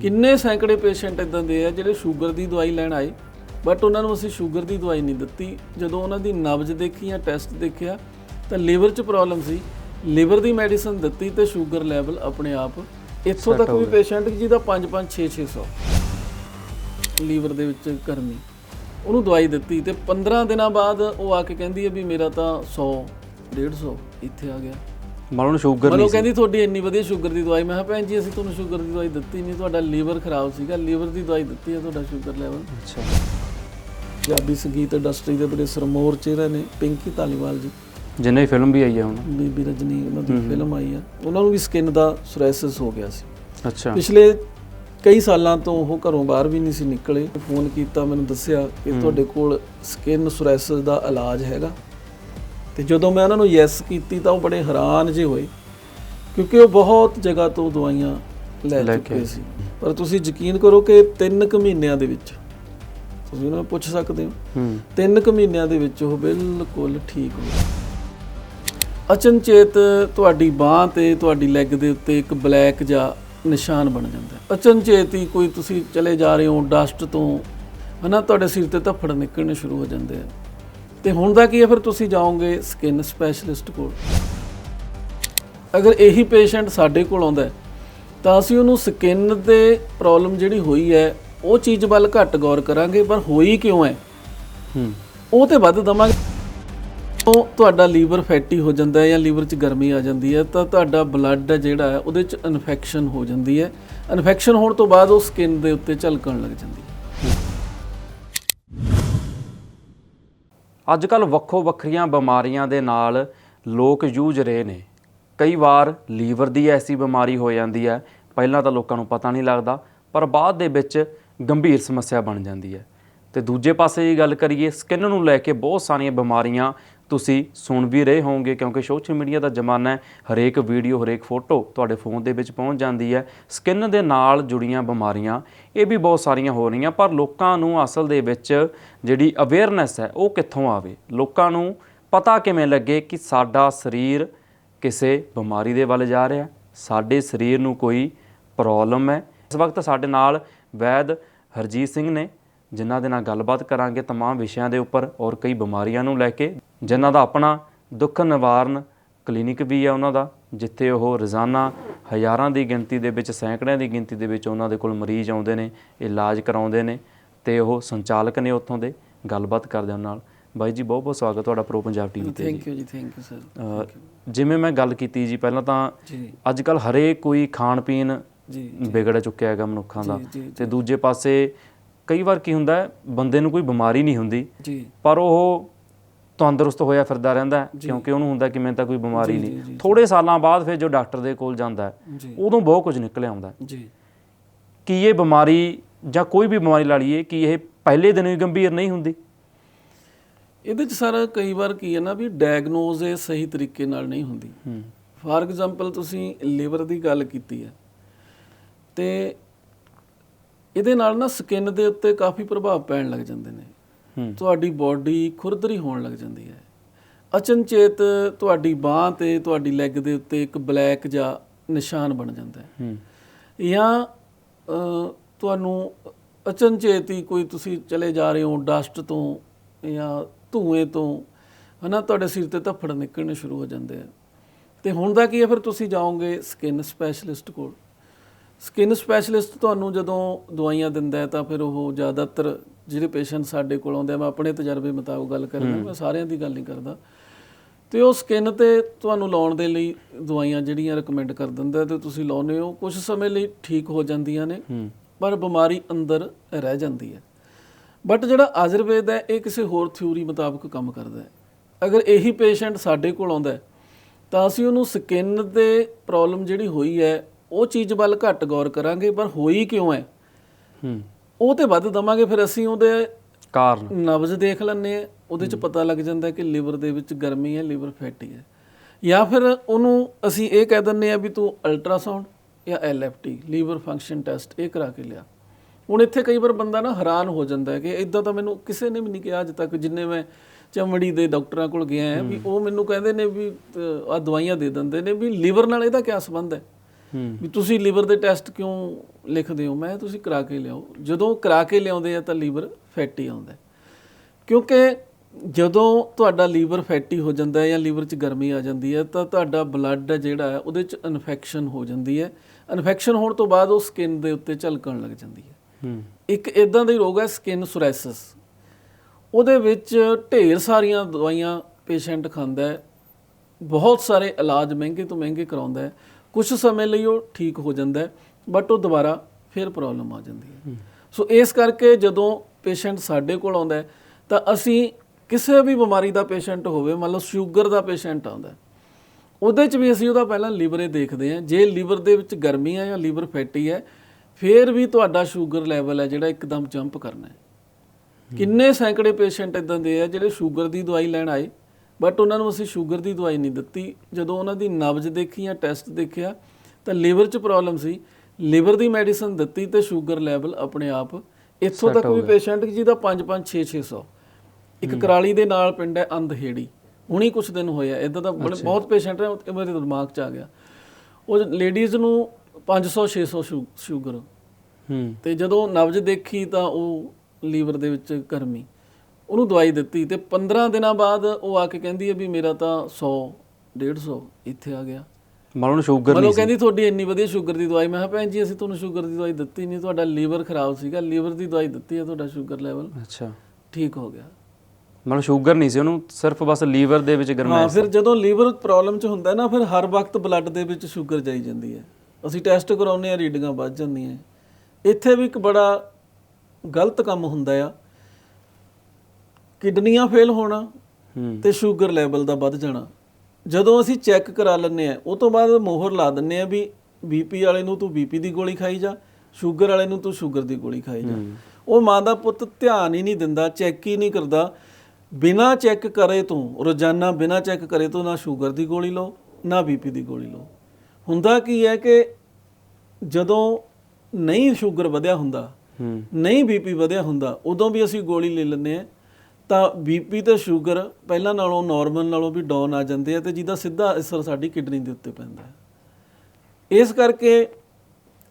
ਕਿੰਨੇ ਸੈਂਕੜੇ ਪੇਸ਼ੈਂਟ ਇਦਾਂ ਦੇ ਆ ਜਿਹੜੇ ਸ਼ੂਗਰ ਦੀ ਦਵਾਈ ਲੈਣ ਆਏ ਬਟ ਉਹਨਾਂ ਨੂੰ ਅਸੀਂ ਸ਼ੂਗਰ ਦੀ ਦਵਾਈ ਨਹੀਂ ਦਿੱਤੀ। ਜਦੋਂ ਉਹਨਾਂ ਦੀ ਨਬਜ਼ ਦੇਖੀ ਜਾਂ ਟੈਸਟ ਦੇਖਿਆ ਤਾਂ ਲਿਵਰ 'ਚ ਪ੍ਰੋਬਲਮ ਸੀ। ਲਿਵਰ ਦੀ ਮੈਡੀਸਨ ਦਿੱਤੀ ਤੇ ਸ਼ੂਗਰ ਲੈਵਲ ਆਪਣੇ ਆਪ ਇੱਥੋਂ ਤੱਕ ਵੀ ਪੇਸ਼ੈਂਟ ਜਿਹਦਾ 5 5 6 600 ਲੀਵਰ ਦੇ ਵਿੱਚ ਗਰਮੀ ਉਹਨੂੰ ਦਵਾਈ ਦਿੱਤੀ ਤੇ 15 ਦਿਨਾਂ ਬਾਅਦ ਉਹ ਆ ਕੇ ਕਹਿੰਦੀ ਹੈ ਵੀ ਮੇਰਾ ਤਾਂ 100 150 ਇੱਥੇ ਆ ਗਿਆ। ਮਤਲਬ ਉਹਨੂੰ ਸ਼ੂਗਰ ਮਤਲਬ ਨਹੀਂ ਉਹ ਕਹਿੰਦੀ ਤੁਹਾਡੀ ਇੰਨੀ ਵਧੀਆ ਸ਼ੂਗਰ ਦੀ ਦਵਾਈ ਮੈਂ ਕਿਹਾ ਭੈਣ ਜੀ ਅਸੀਂ ਤੁਹਾਨੂੰ ਸ਼ੂਗਰ ਦੀ ਦਵਾਈ ਦਿੱਤੀ ਨਹੀਂ ਤੁਹਾਡਾ ਲੀਵਰ ਖਰਾਬ ਸੀਗਾ ਲੀਵਰ ਦੀ ਦਵਾਈ ਦਿੱਤੀ ਹੈ ਤੁਹਾਡਾ ਸ਼ੂਗਰ ਲੈਵਲ। ਅੱਛਾ। ਪੰਜਾਬੀ ਸੰਗੀਤ ਇੰਡਸਟਰੀ ਦੇ ਬੜੇ ਸਰਮੋਰ ਚਿਹਰੇ ਨੇ ਪਿੰਕੀ ਧਾਲੀਵਾਲ ਜੀ। ਜਿੰਨੇ ਫਿਲਮ ਵੀ ਆਈ ਹੈ ਹੁਣ। ਬੀਬੀ ਰਜਨੀ ਉਹਨਾਂ ਦੀ ਫਿਲਮ ਆਈ ਆ। ਉਹਨਾਂ ਨੂੰ ਵੀ ਸਕਿਨ ਦਾ ਸੋਰਾਇਸਿਸ ਹੋ ਗਿਆ ਸੀ। ਅੱਛਾ। ਪਿਛਲੇ ਕਈ ਸਾਲਾਂ ਤੋਂ ਉਹ ਘਰੋਂ ਬਾਹਰ ਵੀ ਨਹੀਂ ਸੀ ਨਿਕਲੇ। ਫੋਨ ਕੀਤਾ ਮੈਨੂੰ ਦੱਸਿਆ ਕਿ ਤੁਹਾਡੇ ਕੋਲ ਸਕਿਨ ਸੋਰਾਇਸਿਸ ਦਾ ਇਲਾਜ ਹੈਗਾ। ਤੇ ਜਦੋਂ ਮੈਂ ਉਹਨਾਂ ਨੂੰ ਯੈਸ ਕੀਤੀ ਤਾਂ ਉਹ ਬੜੇ ਹੈਰਾਨ ਜਿਹੇ ਹੋਏ ਕਿਉਂਕਿ ਉਹ ਬਹੁਤ ਜਗ੍ਹਾ ਤੋਂ ਦਵਾਈਆਂ ਲੈ ਚੁੱਕੇ। ਸੀ। ਪਰ ਤੁਸੀਂ ਯਕੀਨ ਕਰੋ ਕਿ 3 ਕੁ ਮਹੀਨਿਆਂ ਦੇ ਵਿੱਚ ਤੁਸੀਂ ਉਹਨਾਂ ਨੂੰ ਪੁੱਛ ਸਕਦੇ ਹੋ ਹੂੰ। ਤਿੰਨ ਕੁ ਮਹੀਨਿਆਂ ਦੇ ਵਿੱਚ ਉਹ ਬਿਲਕੁਲ ਠੀਕ ਹੋ ਗਿਆ ਅਚਨਚੇਤ ਤੁਹਾਡੀ ਬਾਹ ਤੇ ਤੁਹਾਡੀ ਲੈਗ ਦੇ ਉੱਤੇ ਇੱਕ ਬਲੈਕ ਜਿਹਾ ਨਿਸ਼ਾਨ ਬਣ ਜਾਂਦਾ ਹੈ। ਅਚਨਚੇਤ ਹੀ ਕੋਈ ਤੁਸੀਂ ਚਲੇ ਜਾ ਰਹੇ ਹੋ ਡਸਟ ਤੋਂ ਹਨਾ ਤੁਹਾਡੇ ਸਿਰ ਤੇ ਧੱਫੜ ਨਿਕਲਣੇ ਸ਼ੁਰੂ ਹੋ ਜਾਂਦੇ ਆ। ਤੇ ਹੁਣ ਦਾ ਕੀ ਹੈ? ਫਿਰ ਤੁਸੀਂ ਜਾਓਗੇ ਸਕਿਨ ਸਪੈਸ਼ਲਿਸਟ ਕੋਲ। ਅਗਰ ਇਹੀ ਪੇਸ਼ੈਂਟ ਸਾਡੇ ਕੋਲ ਆਉਂਦਾ ਤਾਂ ਅਸੀਂ ਉਹਨੂੰ ਸਕਿਨ ਦੇ ਪ੍ਰੋਬਲਮ ਜਿਹੜੀ ਹੋਈ ਹੈ ਉਹ ਚੀਜ਼ ਵੱਲ ਘੱਟ ਗੌਰ ਕਰਾਂਗੇ ਪਰ ਹੋਈ ਕਿਉਂ ਹੈ? ਹੂੰ। ਉਹ ਤੇ ਵੱਧ ਦਵਾਂਗੇ। ਉਹ ਤੁਹਾਡਾ ਲੀਵਰ ਫੈਟੀ ਹੋ ਜਾਂਦਾ ਹੈ ਜਾਂ ਲੀਵਰ 'ਚ ਗਰਮੀ ਆ ਜਾਂਦੀ ਹੈ ਤਾਂ ਤੁਹਾਡਾ ਬਲੱਡ ਜਿਹੜਾ ਹੈ ਉਹਦੇ 'ਚ ਇਨਫੈਕਸ਼ਨ ਹੋ ਜਾਂਦੀ ਹੈ। ਇਨਫੈਕਸ਼ਨ ਹੋਣ ਤੋਂ ਬਾਅਦ ਉਹ ਸਕਿਨ ਦੇ ਉੱਤੇ ਝਲਕਣ ਲੱਗ ਜਾਂਦੀ ਹੈ। ਅੱਜ ਕੱਲ ਵੱਖੋ ਵੱਖਰੀਆਂ ਬਿਮਾਰੀਆਂ ਦੇ ਨਾਲ ਲੋਕ ਜੂਝ ਰਹੇ ਨੇ। ਕਈ ਵਾਰ ਲੀਵਰ ਦੀ ਐਸੀ ਬਿਮਾਰੀ ਹੋ ਜਾਂਦੀ ਹੈ, ਪਹਿਲਾਂ ਤਾਂ ਲੋਕਾਂ ਨੂੰ ਪਤਾ ਨਹੀਂ ਲੱਗਦਾ, ਪਰ ਬਾਅਦ ਦੇ ਵਿੱਚ ਗੰਭੀਰ ਸਮੱਸਿਆ ਬਣ ਜਾਂਦੀ ਹੈ। ਤੇ ਦੂਜੇ ਪਾਸੇ ਦੀ ਗੱਲ ਕਰੀਏ, ਸਕਿਨ ਨੂੰ ਲੈ ਕੇ ਬਹੁਤ ਸਾਰੀਆਂ ਬਿਮਾਰੀਆਂ ਤੁਸੀਂ ਸੁਣ ਵੀ ਰਹੇ ਹੋਵੋਗੇ ਕਿਉਂਕਿ ਸੋਸ਼ਲ ਮੀਡੀਆ ਦਾ ਜ਼ਮਾਨਾ ਹੈ ਹਰੇਕ ਵੀਡੀਓ ਹਰੇਕ ਫੋਟੋ ਤੁਹਾਡੇ ਫੋਨ ਦੇ ਵਿੱਚ ਪਹੁੰਚ ਜਾਂਦੀ ਹੈ ਸਕਿਨ ਦੇ ਨਾਲ ਜੁੜੀਆਂ ਬਿਮਾਰੀਆਂ ਇਹ ਵੀ ਬਹੁਤ ਸਾਰੀਆਂ ਹੋ ਰਹੀਆਂ ਪਰ ਲੋਕਾਂ ਨੂੰ ਅਸਲ ਦੇ ਵਿੱਚ ਜਿਹੜੀ ਅਵੇਅਰਨੈਸ ਹੈ ਉਹ ਕਿੱਥੋਂ ਆਵੇ ਲੋਕਾਂ ਨੂੰ ਪਤਾ ਕਿਵੇਂ ਲੱਗੇ ਕਿ ਸਾਡਾ ਸਰੀਰ ਕਿਸੇ ਬਿਮਾਰੀ ਦੇ ਵੱਲ ਜਾ ਰਿਹਾ ਸਾਡੇ ਸਰੀਰ ਨੂੰ ਕੋਈ ਪ੍ਰੋਬਲਮ ਹੈ ਇਸ ਵਕਤ ਸਾਡੇ ਨਾਲ ਵੈਦ ਹਰਜੀਤ ਸਿੰਘ ਨੇ ਜਿਨ੍ਹਾਂ ਦੇ ਨਾਲ ਗੱਲਬਾਤ ਕਰਾਂਗੇ तमाम ਵਿਸ਼ਿਆਂ ਦੇ ਉੱਪਰ ਔਰ ਕਈ ਬਿਮਾਰੀਆਂ ਨੂੰ ਲੈ ਕੇ ਜਿਨ੍ਹਾਂ ਦਾ ਆਪਣਾ ਦੁੱਖ ਨਿਵਾਰਨ ਕਲੀਨਿਕ ਵੀ ਹੈ ਉਹਨਾਂ ਦਾ ਜਿੱਥੇ ਉਹ ਰੋਜ਼ਾਨਾ ਹਜ਼ਾਰਾਂ ਦੀ ਗਿਣਤੀ ਦੇ ਵਿੱਚ ਸੈਂਕੜਿਆਂ ਦੀ ਗਿਣਤੀ ਦੇ ਵਿੱਚ ਉਹਨਾਂ ਦੇ ਕੋਲ ਮਰੀਜ਼ ਆਉਂਦੇ ਨੇ ਇਲਾਜ ਕਰਾਉਂਦੇ ਨੇ ਤੇ ਉਹ ਸੰਚਾਲਕ ਨੇ ਉੱਥੋਂ ਦੇ। ਗੱਲਬਾਤ ਕਰਦੇ ਉਹਨਾਂ ਨਾਲ। ਬਾਈ ਜੀ ਬਹੁਤ ਬਹੁਤ ਸਵਾਗਤ ਤੁਹਾਡਾ ਪ੍ਰੋ ਪੰਜਾਬ ਟੀਵੀ ਤੇ ਥੈਂਕ ਯੂ ਜੀ ਥੈਂਕ ਯੂ ਸਰ ਜਿਵੇਂ ਮੈਂ ਗੱਲ ਕੀਤੀ ਜੀ ਪਹਿਲਾਂ ਤਾਂ ਅੱਜ ਕੱਲ ਹਰੇਕ ਕੋਈ ਖਾਣ ਪੀਣ ਜੀ। ਵਿਗੜ ਚੁੱਕਿਆ ਹੈਗਾ ਮਨੁੱਖਾਂ ਦਾ। ਤੇ ਦੂਜੇ ਪਾਸੇ ਕਈ ਵਾਰ ਕੀ ਹੁੰਦਾ ਹੈ ਬੰਦੇ ਨੂੰ ਕੋਈ ਬਿਮਾਰੀ ਨਹੀਂ ਹੁੰਦੀ ਜੀ। ਪਰ ਉਹ ਤੰਦਰੁਸਤ ਹੋਇਆ ਫਿਰਦਾ ਰਹਿੰਦਾ ਕਿਉਂਕਿ ਉਹਨੂੰ ਹੁੰਦਾ ਕਿ ਮੈਨੂੰ ਤਾਂ ਕੋਈ ਬਿਮਾਰੀ ਨਹੀਂ। ਥੋੜੇ ਸਾਲਾਂ ਬਾਅਦ ਫਿਰ ਜੋ ਡਾਕਟਰ ਦੇ ਕੋਲ ਜਾਂਦਾ ਉਦੋਂ ਬਹੁਤ ਕੁਝ ਨਿਕਲ ਆਉਂਦਾ। ਜੀ। ਕੀ ਇਹ ਬਿਮਾਰੀ ਜਾਂ ਕੋਈ ਵੀ ਬਿਮਾਰੀ ਲਾ ਲਈਏ ਕਿ ਇਹ ਪਹਿਲੇ ਦਿਨ ਹੀ ਗੰਭੀਰ ਨਹੀਂ ਹੁੰਦੀ? ਇਹਦੇ ਚ ਸਰ ਕਈ ਵਾਰ ਕੀ ਹੈ ਨਾ ਵੀ ਡਾਇਗਨੋਜ਼ ਇਹ ਸਹੀ ਤਰੀਕੇ ਨਾਲ ਨਹੀਂ ਹੁੰਦੀ। ਫਾਰ ਐਗਜ਼ਾਮਪਲ ਤੁਸੀਂ ਲਿਵਰ ਦੀ ਗੱਲ ਕੀਤੀ ਹੈ ਤੇ ਇਹਦੇ ਨਾਲ ਨਾ ਸਕਿਨ ਦੇ ਉੱਤੇ ਕਾਫੀ ਪ੍ਰਭਾਵ ਪੈਣ ਲੱਗ ਜਾਂਦੇ ਨੇ। ਤੁਹਾਡੀ ਬਾਡੀ ਖੁਰਦਰੀ ਹੋਣ ਲੱਗ ਜਾਂਦੀ ਹੈ। ਅਚਨਚੇਤ ਤੁਹਾਡੀ ਬਾਹ ਤੇ ਤੁਹਾਡੀ ਲੈਗ ਦੇ ਉੱਤੇ ਇੱਕ ਬਲੈਕ ਜਿਹਾ ਨਿਸ਼ਾਨ ਬਣ ਜਾਂਦਾ ਹੈ। ਜਾਂ ਤੁਹਾਨੂੰ ਅਚਨਚੇਤ ਹੀ ਕੋਈ ਤੁਸੀਂ ਚਲੇ ਜਾ ਰਹੇ ਹੋ ਡਸਟ ਤੋਂ ਜਾਂ ਧੂਏ ਤੋਂ ਹਨਾ ਤੁਹਾਡੇ ਸਿਰ ਤੇ ਧੱਫੜ ਨਿਕਲਣੇ ਸ਼ੁਰੂ ਹੋ ਜਾਂਦੇ ਆ ਤੇ ਹੁਣ ਦਾ ਕੀ ਹੈ? ਫਿਰ ਤੁਸੀਂ ਜਾਓਗੇ ਸਕਿਨ ਸਪੈਸ਼ਲਿਸਟ ਕੋਲ। ਸਕਿਨ ਸਪੈਸ਼ਲਿਸਟ ਤੁਹਾਨੂੰ ਜਦੋਂ ਦਵਾਈਆਂ ਦਿੰਦਾ ਹੈ ਤਾਂ ਫਿਰ ਉਹ ਜ਼ਿਆਦਾਤਰ ਜਿਹੜੇ ਪੇਸ਼ੈਂਟ ਸਾਡੇ ਕੋਲ ਆਉਂਦੇ ਆ ਮੈਂ ਆਪਣੇ ਤਜਰਬੇ ਮੁਤਾਬਕ ਗੱਲ ਕਰਦਾ ਮੈਂ ਸਾਰਿਆਂ ਦੀ ਗੱਲ ਨਹੀਂ ਕਰਦਾ। ਤੇ ਉਹ ਸਕਿਨ ਤੇ ਤੁਹਾਨੂੰ ਲਾਉਣ ਦੇ ਲਈ ਦਵਾਈਆਂ ਜਿਹੜੀਆਂ ਰეკਮੈਂਡ ਕਰ ਦਿੰਦਾ ਤੇ ਤੁਸੀਂ ਲਾਉਨੇ ਹੋ ਕੁਝ ਸਮੇਂ ਲਈ ਠੀਕ ਹੋ ਜਾਂਦੀਆਂ ਨੇ ਪਰ ਬਿਮਾਰੀ ਅੰਦਰ ਰਹਿ ਜਾਂਦੀ ਹੈ। ਬਟ ਜਿਹੜਾ ਆਯੁਰਵੇਦ ਹੈ ਇਹ ਕਿਸੇ ਹੋਰ ਥਿਊਰੀ ਮੁਤਾਬਕ ਕੰਮ ਕਰਦਾ ਹੈ। ਅਗਰ ਇਹੀ ਪੇਸ਼ੈਂਟ ਸਾਡੇ ਕੋਲ ਆਉਂਦਾ ਤਾਂ ਅਸੀਂ ਉਹਨੂੰ ਸਕਿਨ ਦੇ ਪ੍ਰੋਬਲਮ ਜਿਹੜੀ ਹੋਈ ਹੈ ਉਹ ਚੀਜ਼ ਵੱਲ ਘੱਟ ਗੌਰ ਕਰਾਂਗੇ ਪਰ ਹੋਈ ਕਿਉਂ ਹੈ? ਹੂੰ। ਉਹ ਤੇ ਵੱਧ ਦਵਾਂਗੇ ਫਿਰ ਅਸੀਂ ਉਹਦੇ ਕਾਰਨ। ਨਬਜ਼ ਦੇਖ ਲੈਂਦੇ ਆ ਉਹਦੇ ਚ ਪਤਾ ਲੱਗ ਜਾਂਦਾ ਕਿ ਲਿਵਰ ਦੇ ਵਿੱਚ ਗਰਮੀ ਹੈ ਲਿਵਰ ਫੈਟੀ ਹੈ। ਜਾਂ ਫਿਰ ਉਹਨੂੰ ਅਸੀਂ ਇਹ ਕਹਿ ਦਿੰਦੇ ਆ ਵੀ ਤੂੰ ਅਲਟਰਾਸਾਊਂਡ ਜਾਂ ਐਲਐਫਟੀ ਲੀਵਰ ਫੰਕਸ਼ਨ ਟੈਸਟ ਇਹ ਕਰਾ ਕੇ ਲਿਆ। ਹੁਣ ਇੱਥੇ ਕਈ ਵਾਰ ਬੰਦਾ ਨਾ ਹੈਰਾਨ ਹੋ ਜਾਂਦਾ ਹੈ ਕਿ ਇਦਾਂ ਤਾਂ ਮੈਨੂੰ ਕਿਸੇ ਨੇ ਵੀ ਨਹੀਂ ਕਿਹਾ ਅੱਜ ਤੱਕ ਜਿੰਨੇ ਮੈਂ ਚਮੜੀ ਦੇ ਡਾਕਟਰਾਂ ਕੋਲ ਗਿਆ ਵੀ ਉਹ ਮੈਨੂੰ ਕਹਿੰਦੇ ਨੇ ਵੀ ਆ ਦਵਾਈਆਂ ਦੇ ਦਿੰਦੇ ਨੇ ਵੀ ਲਿਵਰ ਨਾਲ ਇਹਦਾ ਕੀ ਸੰਬੰਧ ਹੂੰ? ਵੀ ਤੁਸੀਂ ਲੀਵਰ ਦੇ ਟੈਸਟ ਕਿਉਂ ਲਿਖਦੇ ਹੋ? ਮੈਂ ਤੁਸੀਂ ਕਰਾ ਕੇ ਲਿਆਓ। ਜਦੋਂ ਕਰਾ ਕੇ ਲਿਆਉਂਦੇ ਆ ਤਾਂ ਲੀਵਰ ਫੈਟੀ ਆਉਂਦਾ। ਕਿਉਂਕਿ ਜਦੋਂ ਤੁਹਾਡਾ ਲੀਵਰ ਫੈਟੀ ਹੋ ਜਾਂਦਾ ਹੈ ਜਾਂ ਲੀਵਰ 'ਚ ਗਰਮੀ ਆ ਜਾਂਦੀ ਹੈ ਤਾਂ ਤੁਹਾਡਾ ਬਲੱਡ ਜਿਹੜਾ ਹੈ ਉਹਦੇ 'ਚ ਇਨਫੈਕਸ਼ਨ ਹੋ ਜਾਂਦੀ ਹੈ। ਇਨਫੈਕਸ਼ਨ ਹੋਣ ਤੋਂ ਬਾਅਦ ਉਹ ਸਕਿਨ ਦੇ ਉੱਤੇ ਝਲਕਣ ਲੱਗ ਜਾਂਦੀ ਹੈ। ਹੂੰ। ਇੱਕ ਇਦਾਂ ਦਾ ਹੀ ਰੋਗ ਹੈ ਸਕਿਨ ਸੋਰਾਇਸਿਸ ਉਹਦੇ ਵਿੱਚ ਢੇਰ ਸਾਰੀਆਂ ਦਵਾਈਆਂ ਪੇਸ਼ੈਂਟ ਖਾਂਦਾ ਹੈ। ਬਹੁਤ ਸਾਰੇ ਇਲਾਜ ਮਹਿੰਗੇ ਤੋਂ ਮਹਿੰਗੇ ਕਰਾਉਂਦਾ ਹੈ। ਕੁਝ ਸਮੇਂ ਲਈ ਉਹ ਠੀਕ ਹੋ ਜਾਂਦਾ ਹੈ ਬਟ ਉਹ ਦੁਬਾਰਾ ਫਿਰ ਪ੍ਰੋਬਲਮ ਆ ਜਾਂਦੀ ਹੈ। ਸੋ ਇਸ ਕਰਕੇ ਜਦੋਂ ਪੇਸ਼ੈਂਟ ਸਾਡੇ ਕੋਲ ਆਉਂਦਾ ਹੈ, ਤਾਂ ਅਸੀਂ ਕਿਸੇ ਵੀ ਬਿਮਾਰੀ ਦਾ ਪੇਸ਼ੈਂਟ ਹੋਵੇ, ਮੰਨ ਲਓ ਸ਼ੂਗਰ ਦਾ ਪੇਸ਼ੈਂਟ ਆਉਂਦਾ ਉਹਦੇ 'ਚ ਵੀ ਅਸੀਂ ਉਹਦਾ ਪਹਿਲਾਂ ਲੀਵਰੇ ਦੇਖਦੇ ਹਾਂ। ਜੇ ਲੀਵਰ ਦੇ ਵਿੱਚ ਗਰਮੀ ਹੈ ਜਾਂ ਲੀਵਰ ਫੈਟੀ ਹੈ, ਫਿਰ ਵੀ ਤੁਹਾਡਾ ਸ਼ੂਗਰ ਲੈਵਲ ਹੈ ਜਿਹੜਾ ਇੱਕਦਮ ਜੰਪ ਕਰਨਾ ਹੈ। ਕਿੰਨੇ ਸੈਂਕੜੇ ਪੇਸ਼ੈਂਟ ਇਦਾਂ ਦੇ ਆ ਜਿਹੜੇ ਸ਼ੂਗਰ ਦੀ ਦਵਾਈ ਲੈਣ ਆਏ ਬਟ ਉਹਨਾਂ ਨੂੰ ਅਸੀਂ ਸ਼ੂਗਰ ਦੀ ਦਵਾਈ ਨਹੀਂ ਦਿੱਤੀ। ਜਦੋਂ ਉਹਨਾਂ ਦੀ ਨਬਜ਼ ਦੇਖੀ ਜਾਂ ਟੈਸਟ ਦੇਖਿਆ ਤਾਂ ਲੀਵਰ 'ਚ ਪ੍ਰੋਬਲਮ ਸੀ। ਲੀਵਰ ਦੀ ਮੈਡੀਸਨ ਦਿੱਤੀ ਤੇ ਸ਼ੂਗਰ ਲੈਵਲ ਆਪਣੇ ਆਪ ਇੱਥੋਂ ਤੱਕ ਵੀ ਪੇਸ਼ੈਂਟ ਜਿਹਦਾ 5 5 6 600 ਇੱਕ ਕਰਾਲੀ ਦੇ ਨਾਲ ਪਿੰਡ ਹੈ ਅੰਧਹੇੜੀ। ਹੁਣੀ ਕੁਝ ਦਿਨ ਹੋਇਆ। ਇਦਾਂ ਦਾ ਬਹੁਤ ਪੇਸ਼ੈਂਟ ਹੈ ਉਹ ਮੇਰੇ ਦਿਮਾਗ 'ਚ ਆ ਗਿਆ। ਉਹ ਲੇਡੀਜ਼ ਨੂੰ 500 600 ਸ਼ੂ- ਸ਼ੂਗਰ ਹੂੰ। ਤੇ ਜਦੋਂ ਨਬਜ਼ ਦੇਖੀ ਤਾਂ ਉਹ ਲੀਵਰ ਦੇ ਵਿੱਚ ਗਰਮੀ ਉਹਨੂੰ ਦਵਾਈ ਦਿੱਤੀ ਤੇ 15 ਦਿਨਾਂ ਬਾਅਦ ਉਹ ਆ ਕੇ ਕਹਿੰਦੀ ਹੈ ਵੀ ਮੇਰਾ ਤਾਂ 100 150 ਇੱਥੇ ਆ ਗਿਆ। ਮਤਲਬ ਉਹਨੂੰ ਸ਼ੂਗਰ ਮਤਲਬ ਨਹੀਂ ਉਹ ਕਹਿੰਦੀ ਤੁਹਾਡੀ ਇੰਨੀ ਵਧੀਆ ਸ਼ੂਗਰ ਦੀ ਦਵਾਈ ਮੈਂ ਕਿਹਾ ਭੈਣ ਜੀ ਅਸੀਂ ਤੁਹਾਨੂੰ ਸ਼ੂਗਰ ਦੀ ਦਵਾਈ ਦਿੱਤੀ ਨਹੀਂ ਤੁਹਾਡਾ ਲੀਵਰ ਖਰਾਬ ਸੀਗਾ ਲੀਵਰ ਦੀ ਦਵਾਈ ਦਿੱਤੀ ਹੈ ਤੁਹਾਡਾ ਸ਼ੂਗਰ ਲੈਵਲ। ਅੱਛਾ। ਠੀਕ ਹੋ ਗਿਆ। ਮਤਲਬ ਸ਼ੂਗਰ ਨਹੀਂ ਸੀ ਉਹਨੂੰ ਸਿਰਫ ਬਸ ਲੀਵਰ ਦੇ ਵਿੱਚ ਹਾਂ ਗਰਮੈਸ਼ ਫਿਰ ਜਦੋਂ ਲੀਵਰ ਪ੍ਰੋਬਲਮ ਚ ਹੁੰਦਾ ਹੈ ਨਾ ਫਿਰ ਹਰ ਵਕਤ ਬਲੱਡ ਦੇ ਵਿੱਚ ਸ਼ੂਗਰ ਜਾਈ ਜਾਂਦੀ ਹੈ। ਅਸੀਂ ਟੈਸਟ ਕਰਾਉਂਦੇ ਆ ਰੀਡਿੰਗਾਂ ਵੱਧ ਜਾਂਦੀਆਂ ਇੱਥੇ ਵੀ ਇੱਕ ਬੜਾ ਗਲਤ ਕੰਮ ਹੁੰਦਾ ਆ ਕਿਡਨੀਆਂ ਫੇਲ ਹੋਣਾ ਤੇ ਸ਼ੂਗਰ ਲੈਵਲ ਦਾ ਵੱਧ ਜਾਣਾ। ਜਦੋਂ ਅਸੀਂ ਚੈੱਕ ਕਰਾ ਲੈਂਦੇ ਆ ਉਹ ਤੋਂ ਬਾਅਦ ਮੋਹਰ ਲਾ ਦਿੰਨੇ ਆ ਵੀ ਬੀਪੀ ਵਾਲੇ ਨੂੰ ਤੂੰ ਬੀਪੀ ਦੀ ਗੋਲੀ ਖਾਈ ਜਾ ਸ਼ੂਗਰ ਵਾਲੇ ਨੂੰ ਤੂੰ ਸ਼ੂਗਰ ਦੀ ਗੋਲੀ ਖਾਈ ਜਾ। ਉਹ ਮਾਂ ਦਾ ਪੁੱਤ ਧਿਆਨ ਹੀ ਨਹੀਂ ਦਿੰਦਾ ਚੈੱਕ ਹੀ ਨਹੀਂ ਕਰਦਾ। ਬਿਨਾ ਚੈੱਕ ਕਰੇ ਤੋਂ ਰੋਜ਼ਾਨਾ ਬਿਨਾ ਚੈੱਕ ਕਰੇ ਤੋਂ ਨਾ ਸ਼ੂਗਰ ਦੀ ਗੋਲੀ ਲਓ ਨਾ ਬੀਪੀ ਦੀ ਗੋਲੀ ਲਓ। ਹੁੰਦਾ ਕੀ ਹੈ ਕਿ ਜਦੋਂ ਨਹੀਂ ਸ਼ੂਗਰ ਵਧਿਆ ਹੁੰਦਾ ਨਹੀਂ ਬੀਪੀ ਵਧਿਆ ਹੁੰਦਾ ਉਦੋਂ ਵੀ ਅਸੀਂ ਗੋਲੀ ਲੈ ਲੈਂਦੇ ਆ ਤਾਂ ਬੀਪੀ ਤੇ ਸ਼ੂਗਰ ਪਹਿਲਾਂ ਨਾਲੋਂ ਨਾਰਮਲ ਨਾਲੋਂ ਵੀ ਡਾਊਨ ਆ ਜਾਂਦੇ ਆ ਤੇ ਜਿਹਦਾ ਸਿੱਧਾ ਅਸਰ ਸਾਡੀ ਕਿਡਨੀ ਦੇ ਉੱਤੇ ਪੈਂਦਾ ਹੈ। ਇਸ ਕਰਕੇ